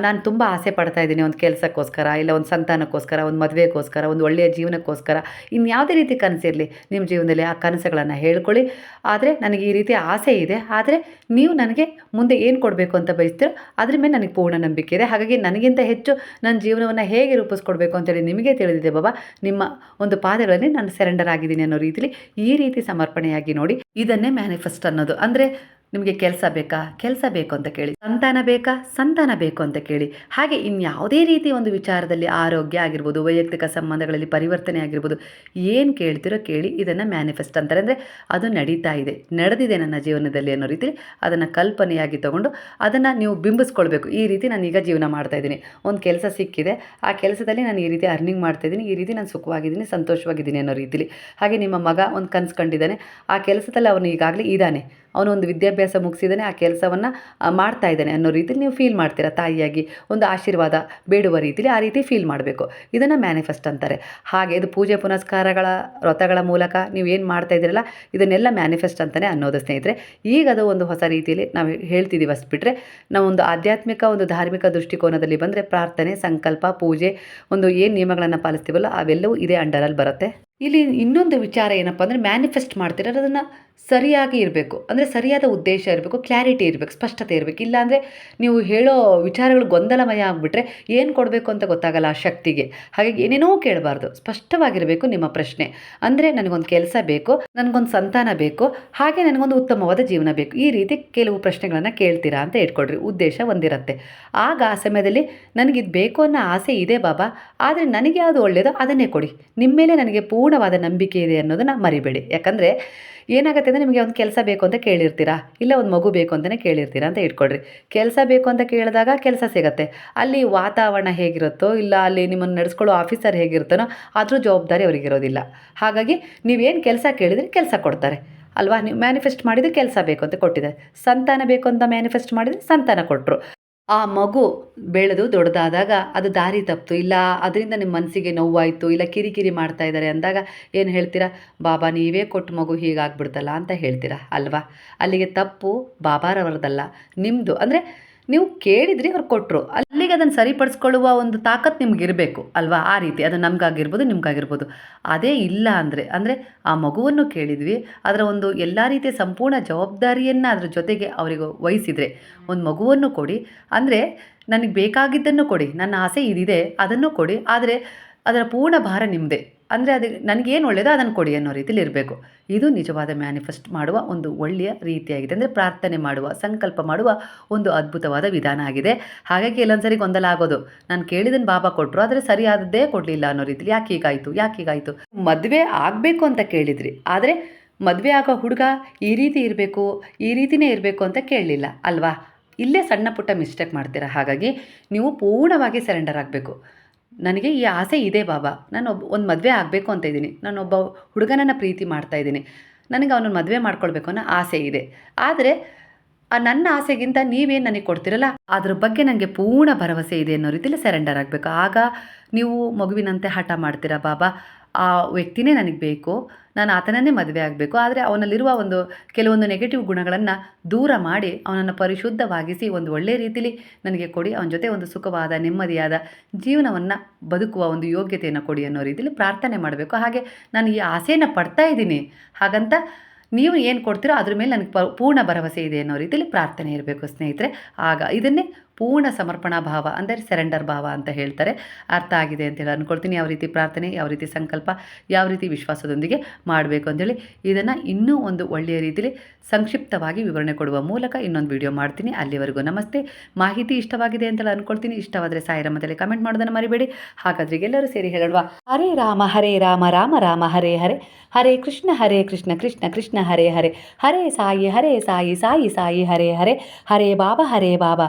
ನಾನು ತುಂಬ ಆಸೆ ಪಡ್ತಾ ಇದ್ದೀನಿ ಒಂದು ಕೆಲಸಕ್ಕೋಸ್ಕರ, ಇಲ್ಲ ಒಂದು ಸಂತಾನಕ್ಕೋಸ್ಕರ, ಒಂದು ಮದುವೆಗೋಸ್ಕರ, ಒಂದು ಒಳ್ಳೆಯ ಜೀವನಕ್ಕೋಸ್ಕರ. ಇನ್ಯಾವುದೇ ರೀತಿ ಕನಸಿರಲಿ ನಿಮ್ಮ ಜೀವನದಲ್ಲಿ ಆ ಕನಸುಗಳನ್ನು ಹೇಳ್ಕೊಳ್ಳಿ. ಆದರೆ ನನಗೆ ಈ ರೀತಿ ಆಸೆ ಇದೆ. ಆದರೆ ನೀವು ನನಗೆ ಮುಂದೆ ಏನು ಕೊಡಬೇಕು ಅಂತ ಬಯಸ್ತೀರೋ, ಅದ್ರ ಮೇಲೆ ನನಗೆ ಪೂರ್ಣ ನಂಬಿಕೆ ಇದೆ. ಹಾಗಾಗಿ ನನಗಿಂತ ಹೆಚ್ಚು ನನ್ನ ಜೀವನವನ್ನು ಹೇಗೆ ರೂಪಿಸ್ಕೊಡ್ಬೇಕು ಅಂತೇಳಿ ನಿಮಗೆ ತಿಳಿದಿದೆ, ಬಾಬಾ. ನಿಮ್ಮ ಒಂದು ಪಾದಗಳಲ್ಲಿ ನಾನು ಸೆರೆಂಡರ್ ಆಗಿದ್ದೀನಿ ಅನ್ನೋ ರೀತಿಲಿ ಈ ರೀತಿ ಸಮರ್ಪಣೆಯಾಗಿ ನೋಡಿ ಇದನ್ನೇ ಮ್ಯಾನಿಫೆಸ್ಟ್ ಅನ್ನೋದು. ಅಂದರೆ ನಿಮಗೆ ಕೆಲಸ ಬೇಕಾ? ಕೆಲಸ ಬೇಕು ಅಂತ ಕೇಳಿ. ಸಂತಾನ ಬೇಕಾ? ಸಂತಾನ ಬೇಕು ಅಂತ ಕೇಳಿ. ಹಾಗೆ ಇನ್ಯಾವುದೇ ರೀತಿ ಒಂದು ವಿಚಾರದಲ್ಲಿ ಆರೋಗ್ಯ ಆಗಿರ್ಬೋದು, ವೈಯಕ್ತಿಕ ಸಂಬಂಧಗಳಲ್ಲಿ ಪರಿವರ್ತನೆ ಆಗಿರ್ಬೋದು, ಏನು ಕೇಳ್ತಿರೋ ಕೇಳಿ ಇದನ್ನು ಮ್ಯಾನಿಫೆಸ್ಟ್ ಅಂತಾರೆ. ಅಂದರೆ ಅದು ನಡೀತಾ ಇದೆ. ನಡೆದಿದೆ ನನ್ನ ಜೀವನದಲ್ಲಿ ಅನ್ನೋ ರೀತಿ ಅದನ್ನು ಕಲ್ಪನೆಯಾಗಿ ತಗೊಂಡು ಅದನ್ನು ನೀವು ಬಿಂಬಿಸ್ಕೊಳ್ಬೇಕು. ಈ ರೀತಿ ನಾನು ಈಗ ಜೀವನ ಮಾಡ್ತಾ ಇದ್ದೀನಿ. ಒಂದು ಕೆಲಸ ಸಿಕ್ಕಿದೆ. ಆ ಕೆಲಸದಲ್ಲಿ ನಾನು ಈ ರೀತಿ ಅರ್ನಿಂಗ್ ಮಾಡ್ತಾ ಇದ್ದೀನಿ. ಈ ರೀತಿ ನಾನು ಸುಖವಾಗಿದ್ದೀನಿ, ಸಂತೋಷವಾಗಿದ್ದೀನಿ ಅನ್ನೋ ರೀತಿಲಿ. ಹಾಗೆ ನಿಮ್ಮ ಮಗ ಒಂದು ಕನಸು ಕಂಡಿದ್ದಾನೆ. ಆ ಕೆಲಸದಲ್ಲಿ ಅವನು ಈಗಾಗಲೇ ಇದ್ದಾನೆ. ಅವನು ಒಂದು ವಿದ್ಯಾಭ್ಯಾಸ ಮುಗಿಸಿದ್ದಾನೆ ಆ ಕೆಲಸವನ್ನು ಮಾಡ್ತಾ ಇದ್ದಾನೆ ಅನ್ನೋ ರೀತಿಲಿ ನೀವು ಫೀಲ್ ಮಾಡ್ತೀರಾ ತಾಯಿಯಾಗಿ? ಒಂದು ಆಶೀರ್ವಾದ ಬೇಡುವ ರೀತಿಲಿ ಆ ರೀತಿ ಫೀಲ್ ಮಾಡಬೇಕು. ಇದನ್ನು ಮ್ಯಾನಿಫೆಸ್ಟ್ ಅಂತಾರೆ. ಹಾಗೆ ಇದು ಪೂಜೆ ಪುನಸ್ಕಾರಗಳ, ವ್ರತಗಳ ಮೂಲಕ ನೀವು ಏನು ಮಾಡ್ತಾ ಇದ್ದೀರಲ್ಲ, ಇದನ್ನೆಲ್ಲ ಮ್ಯಾನಿಫೆಸ್ಟ್ ಅಂತಲೇ ಅನ್ನೋದು ಸ್ನೇಹಿತರೆ. ಈಗ ಅದು ಒಂದು ಹೊಸ ರೀತಿಯಲ್ಲಿ ನಾವು ಹೇಳ್ತಿದ್ದೀವಿ ಅಷ್ಟು ಬಿಟ್ಟರೆ ನಾವು ಒಂದು ಆಧ್ಯಾತ್ಮಿಕ, ಒಂದು ಧಾರ್ಮಿಕ ದೃಷ್ಟಿಕೋನದಲ್ಲಿ ಬಂದರೆ ಪ್ರಾರ್ಥನೆ, ಸಂಕಲ್ಪ, ಪೂಜೆ, ಒಂದು ಏನು ನಿಯಮಗಳನ್ನು ಪಾಲಿಸ್ತೀವಲ್ಲ, ಅವೆಲ್ಲವೂ ಇದೇ ಅಂಡರಲ್ಲಿ ಬರುತ್ತೆ. ಇಲ್ಲಿ ಇನ್ನೊಂದು ವಿಚಾರ ಏನಪ್ಪ ಅಂದರೆ ಮ್ಯಾನಿಫೆಸ್ಟ್ ಮಾಡ್ತೀರ ಅದನ್ನು ಸರಿಯಾಗಿ ಇರಬೇಕು. ಅಂದರೆ ಸರಿಯಾದ ಉದ್ದೇಶ ಇರಬೇಕು ಕ್ಲಾರಿಟಿ ಇರಬೇಕು, ಸ್ಪಷ್ಟತೆ ಇರಬೇಕು. ಇಲ್ಲಾಂದರೆ ನೀವು ಹೇಳೋ ವಿಚಾರಗಳು ಗೊಂದಲಮಯ ಆಗಿಬಿಟ್ರೆ ಏನು ಕೊಡಬೇಕು ಅಂತ ಗೊತ್ತಾಗಲ್ಲ ಆ ಶಕ್ತಿಗೆ. ಹಾಗಾಗಿ ಏನೇನೋ ಕೇಳಬಾರ್ದು. ಸ್ಪಷ್ಟವಾಗಿರಬೇಕು ನಿಮ್ಮ ಪ್ರಶ್ನೆ. ಅಂದರೆ ನನಗೊಂದು ಕೆಲಸ ಬೇಕು, ನನಗೊಂದು ಸಂತಾನ ಬೇಕು, ಹಾಗೆ ನನಗೊಂದು ಉತ್ತಮವಾದ ಜೀವನ ಬೇಕು. ಈ ರೀತಿ ಕೆಲವು ಪ್ರಶ್ನೆಗಳನ್ನು ಕೇಳ್ತೀರಾ ಅಂತ ಇಟ್ಕೊಳ್ರಿ ಉದ್ದೇಶ ಒಂದಿರುತ್ತೆ. ಆಗ ಆ ಸಮಯದಲ್ಲಿ ನನಗಿದು ಬೇಕು ಅನ್ನೋ ಆಸೆ ಇದೆ ಬಾಬಾ. ಆದರೆ ನನಗೆ ಯಾವುದು ಒಳ್ಳೆಯದೋ ಅದನ್ನೇ ಕೊಡಿ. ನಿಮ್ಮ ಮೇಲೆ ನನಗೆ ಪೂರ್ಣವಾದ ನಂಬಿಕೆ ಇದೆ ಅನ್ನೋದನ್ನು ಮರಿಬೇಡಿ. ಯಾಕಂದರೆ ಏನಾಗುತ್ತೆ ಅಂದರೆ ನಿಮಗೆ ಒಂದು ಕೆಲಸ ಬೇಕು ಅಂತ ಕೇಳಿರ್ತೀರಾ? ಇಲ್ಲ ಒಂದು ಮಗು ಬೇಕು ಅಂತಲೇ ಕೇಳಿರ್ತೀರಾ ಅಂತ ಇಟ್ಕೊಳ್ರಿ. ಕೆಲಸ ಬೇಕು ಅಂತ ಕೇಳಿದಾಗ ಕೆಲಸ ಸಿಗುತ್ತೆ. ಅಲ್ಲಿ ವಾತಾವರಣ ಹೇಗಿರುತ್ತೋ ಇಲ್ಲ ಅಲ್ಲಿ ನಿಮ್ಮನ್ನು ನಡೆಸ್ಕೊಳ್ಳೋ ಆಫೀಸರ್ ಹೇಗಿರ್ತಾನೋ ಅದ್ರ ಜವಾಬ್ದಾರಿ ಅವರಿಗಿರೋದಿಲ್ಲ. ಹಾಗಾಗಿ ನೀವೇನು ಕೆಲಸ ಕೇಳಿದರೆ ಕೆಲಸ ಕೊಡ್ತಾರೆ. ಅಲ್ವಾ? ನೀವು ಮ್ಯಾನಿಫೆಸ್ಟ್ ಮಾಡಿದರೆ ಕೆಲಸ ಬೇಕು ಅಂತ ಕೊಟ್ಟಿದ್ದಾರೆ. ಸಂತಾನ ಬೇಕು ಅಂತ ಮ್ಯಾನಿಫೆಸ್ಟ್ ಮಾಡಿದರೆ ಸಂತಾನ ಕೊಟ್ಟರು ಆ ಮಗು ಬೆಳೆದು ದೊಡ್ಡದಾದಾಗ ಅದು ದಾರಿ ತಪ್ಪಿತು ಇಲ್ಲ, ಅದರಿಂದ ನಿಮ್ಮ ಮನಸ್ಸಿಗೆ ನೋವಾಯಿತು, ಇಲ್ಲ ಕಿರಿಕಿರಿ ಮಾಡ್ತಾ ಇದ್ದಾರೆ ಅಂದಾಗ ಏನು ಹೇಳ್ತೀರಾ? ಬಾಬಾ, ನೀವೇ ಕೊಟ್ಟು ಮಗು ಹೀಗಾಗ್ಬಿಡ್ತಲ್ಲ ಅಂತ ಹೇಳ್ತೀರಾ ಅಲ್ವಾ? ಅಲ್ಲಿಗೆ ತಪ್ಪು, ಬಾಬಾರವರದಲ್ಲ ನಿಮ್ಮದು ಅಂದರೆ ನೀವು ಕೇಳಿದ್ರಿ ಅವ್ರು ಕೊಟ್ಟರು ಅಲ್ಲಿಗೆ ಅದನ್ನು ಸರಿಪಡಿಸ್ಕೊಳ್ಳುವ ಒಂದು ತಾಕತ್ತು ನಿಮ್ಗೆ ಇರಬೇಕು ಅಲ್ವಾ? ಆ ರೀತಿ ಅದು ನಮಗಾಗಿರ್ಬೋದು, ನಿಮ್ಗಾಗಿರ್ಬೋದು. ಅದೇ ಇಲ್ಲ ಅಂದರೆ ಅಂದರೆ ಆ ಮಗುವನ್ನು ಕೇಳಿದ್ವಿ, ಅದರ ಒಂದು ಎಲ್ಲ ರೀತಿಯ ಸಂಪೂರ್ಣ ಜವಾಬ್ದಾರಿಯನ್ನು ಅದರ ಜೊತೆಗೆ ಅವರಿಗೆ ವಹಿಸಿದರೆ, ಒಂದು ಮಗುವನ್ನು ಕೊಡಿ, ಅಂದರೆ ನನಗೆ ಬೇಕಾಗಿದ್ದನ್ನು ಕೊಡಿ, ನನ್ನ ಆಸೆ ಇದಿದೆ, ಅದನ್ನು ಕೊಡಿ, ಆದರೆ ಅದರ ಪೂರ್ಣ ಭಾರ ನಿಮ್ಮದೇ ಅಂದರೆ ಅದು ನನಗೇನು ಒಳ್ಳೆಯದೋ ಅದನ್ನು ಕೊಡಿ ಅನ್ನೋ ರೀತಿಯಲ್ಲಿ ಇರಬೇಕು. ಇದು ನಿಜವಾದ ಮ್ಯಾನಿಫೆಸ್ಟ್ ಮಾಡುವ ಒಂದು ಒಳ್ಳೆಯ ರೀತಿಯಾಗಿದೆ. ಅಂದರೆ ಪ್ರಾರ್ಥನೆ ಮಾಡುವ, ಸಂಕಲ್ಪ ಮಾಡುವ ಒಂದು ಅದ್ಭುತವಾದ ವಿಧಾನ ಆಗಿದೆ. ಹಾಗಾಗಿ ಕೆಲವೊಂದು ಸರಿ ಗೊಂದಲ ಆಗೋದು. ನಾನು ಕೇಳಿದನ್ನು ಬಾಬಾ ಕೊಟ್ಟರು ಆದರೆ ಸರಿಯಾದದ್ದೇ ಕೊಡಲಿಲ್ಲ ಅನ್ನೋ ರೀತಿಲಿ ಯಾಕೆ ಹೀಗಾಯಿತು ಯಾಕೆ ಹೀಗಾಯಿತು? ಮದುವೆ ಆಗಬೇಕು ಅಂತ ಕೇಳಿದ್ರಿ. ಆದರೆ ಮದುವೆ ಆಗೋ ಹುಡುಗ ಈ ರೀತಿ ಇರಬೇಕು, ಈ ರೀತಿಯೇ ಇರಬೇಕು ಅಂತ ಕೇಳಲಿಲ್ಲ, ಅಲ್ವಾ? ಇಲ್ಲೇ ಸಣ್ಣ ಪುಟ್ಟ ಮಿಸ್ಟೇಕ್ ಮಾಡ್ತೀರಾ? ಹಾಗಾಗಿ ನೀವು ಪೂರ್ಣವಾಗಿ ಸರೆಂಡರ್ ಆಗಬೇಕು. ನನಗೆ ಈ ಆಸೆ ಇದೆ ಬಾಬಾ. ನಾನು ಒಬ್ಬ ಒಂದು ಮದುವೆ ಆಗಬೇಕು ಅಂತ ಇದ್ದೀನಿ. ಒಬ್ಬ ಹುಡುಗನನ್ನು ಪ್ರೀತಿ ಮಾಡ್ತಾ ಇದ್ದೀನಿ. ನನಗೆ ಅವನನ್ನು ಮದುವೆ ಮಾಡ್ಕೊಳ್ಬೇಕು ಅನ್ನೋ ಆಸೆ ಇದೆ. ಆದರೆ ನನ್ನ ಆಸೆಗಿಂತ ನೀವೇನು ನನಗೆ ಕೊಡ್ತಿರಲ್ಲ, ಅದ್ರ ಬಗ್ಗೆ ನನಗೆ ಪೂರ್ಣ ಭರವಸೆ ಇದೆ ಅನ್ನೋ ರೀತಿಯಲ್ಲಿ ಸರೆಂಡರ್ ಆಗಬೇಕು. ಆಗ ನೀವು ಮಗುವಿನಂತೆ ಹಠ ಮಾಡ್ತೀರಾ ಬಾಬಾ? ಆ ವ್ಯಕ್ತಿನೇ ನನಗೆ ಬೇಕು. ನಾನು ಆತನನ್ನೇ ಮದುವೆ ಆಗಬೇಕು. ಆದರೆ ಅವನಲ್ಲಿರುವ ಒಂದು ಕೆಲವೊಂದು ನೆಗೆಟಿವ್ ಗುಣಗಳನ್ನು ದೂರ ಮಾಡಿ ಅವನನ್ನು ಪರಿಶುದ್ಧವಾಗಿಸಿ ಒಂದು ಒಳ್ಳೆಯ ರೀತಿಲಿ ನನಗೆ ಕೊಡಿ. ಅವನ ಜೊತೆ ಒಂದು ಸುಖವಾದ, ನೆಮ್ಮದಿಯಾದ ಜೀವನವನ್ನು ಬದುಕುವ ಒಂದು ಯೋಗ್ಯತೆಯನ್ನು ಕೊಡಿ ಅನ್ನೋ ರೀತಿಯಲ್ಲಿ ಪ್ರಾರ್ಥನೆ ಮಾಡಬೇಕು. ಹಾಗೆ ನಾನು ಈ ಆಸೆಯನ್ನು ಪಡ್ತಾ ಇದ್ದೀನಿ. ಹಾಗಂತ ನೀವು ಏನು ಕೊಡ್ತೀರೋ ಅದ್ರ ಮೇಲೆ ನನಗೆ ಪೂರ್ಣ ಭರವಸೆ ಇದೆ ಅನ್ನೋ ರೀತಿಯಲ್ಲಿ ಪ್ರಾರ್ಥನೆ ಇರಬೇಕು ಸ್ನೇಹಿತರೆ. ಆಗ ಇದನ್ನೇ ಪೂರ್ಣ ಸಮರ್ಪಣಾ ಭಾವ ಅಂದರೆ ಸೆರೆಂಡರ್ ಭಾವ ಅಂತ ಹೇಳ್ತಾರೆ. ಅರ್ಥ ಆಗಿದೆ ಅಂತೇಳಿ ಅಂದ್ಕೊಳ್ತೀನಿ ಯಾವ ರೀತಿ ಪ್ರಾರ್ಥನೆ, ಯಾವ ರೀತಿ ಸಂಕಲ್ಪ, ಯಾವ ರೀತಿ ವಿಶ್ವಾಸದೊಂದಿಗೆ ಮಾಡಬೇಕು ಅಂತೇಳಿ ಇದನ್ನು ಇನ್ನೂ ಒಂದು ಒಳ್ಳೆಯ ರೀತಿಯಲ್ಲಿ ಸಂಕ್ಷಿಪ್ತವಾಗಿ ವಿವರಣೆ ಕೊಡುವ ಮೂಲಕ ಇನ್ನೊಂದು ವಿಡಿಯೋ ಮಾಡ್ತೀನಿ. ಅಲ್ಲಿವರೆಗೂ ನಮಸ್ತೆ. ಮಾಹಿತಿ ಇಷ್ಟವಾಗಿದೆ ಅಂತೇಳಿ ಅಂದ್ಕೊಳ್ತೀನಿ ಇಷ್ಟವಾದರೆ ಸಾಯಿರಮದಲ್ಲಿ ಕಮೆಂಟ್ ಮಾಡೋದನ್ನು ಮರಿಬೇಡಿ. ಹಾಗಾದ್ರೆ ಎಲ್ಲರೂ ಸೇರಿ ಹೇಳುವ ಹರೇ ರಾಮ ಹರೇ ರಾಮ ರಾಮ ರಾಮ, ಹರೇ ಹರೇ. ಹರೇ ಕೃಷ್ಣ ಹರೇ ಕೃಷ್ಣ ಕೃಷ್ಣ ಕೃಷ್ಣ, ಹರೇ ಹರೇ. ಹರೇ ಸಾಯಿ ಹರೇ ಸಾಯಿ ಸಾಯಿ ಸಾಯಿ, ಹರೇ ಹರೇ. ಹರೇ ಬಾಬಾ ಹರೇ ಬಾಬಾ.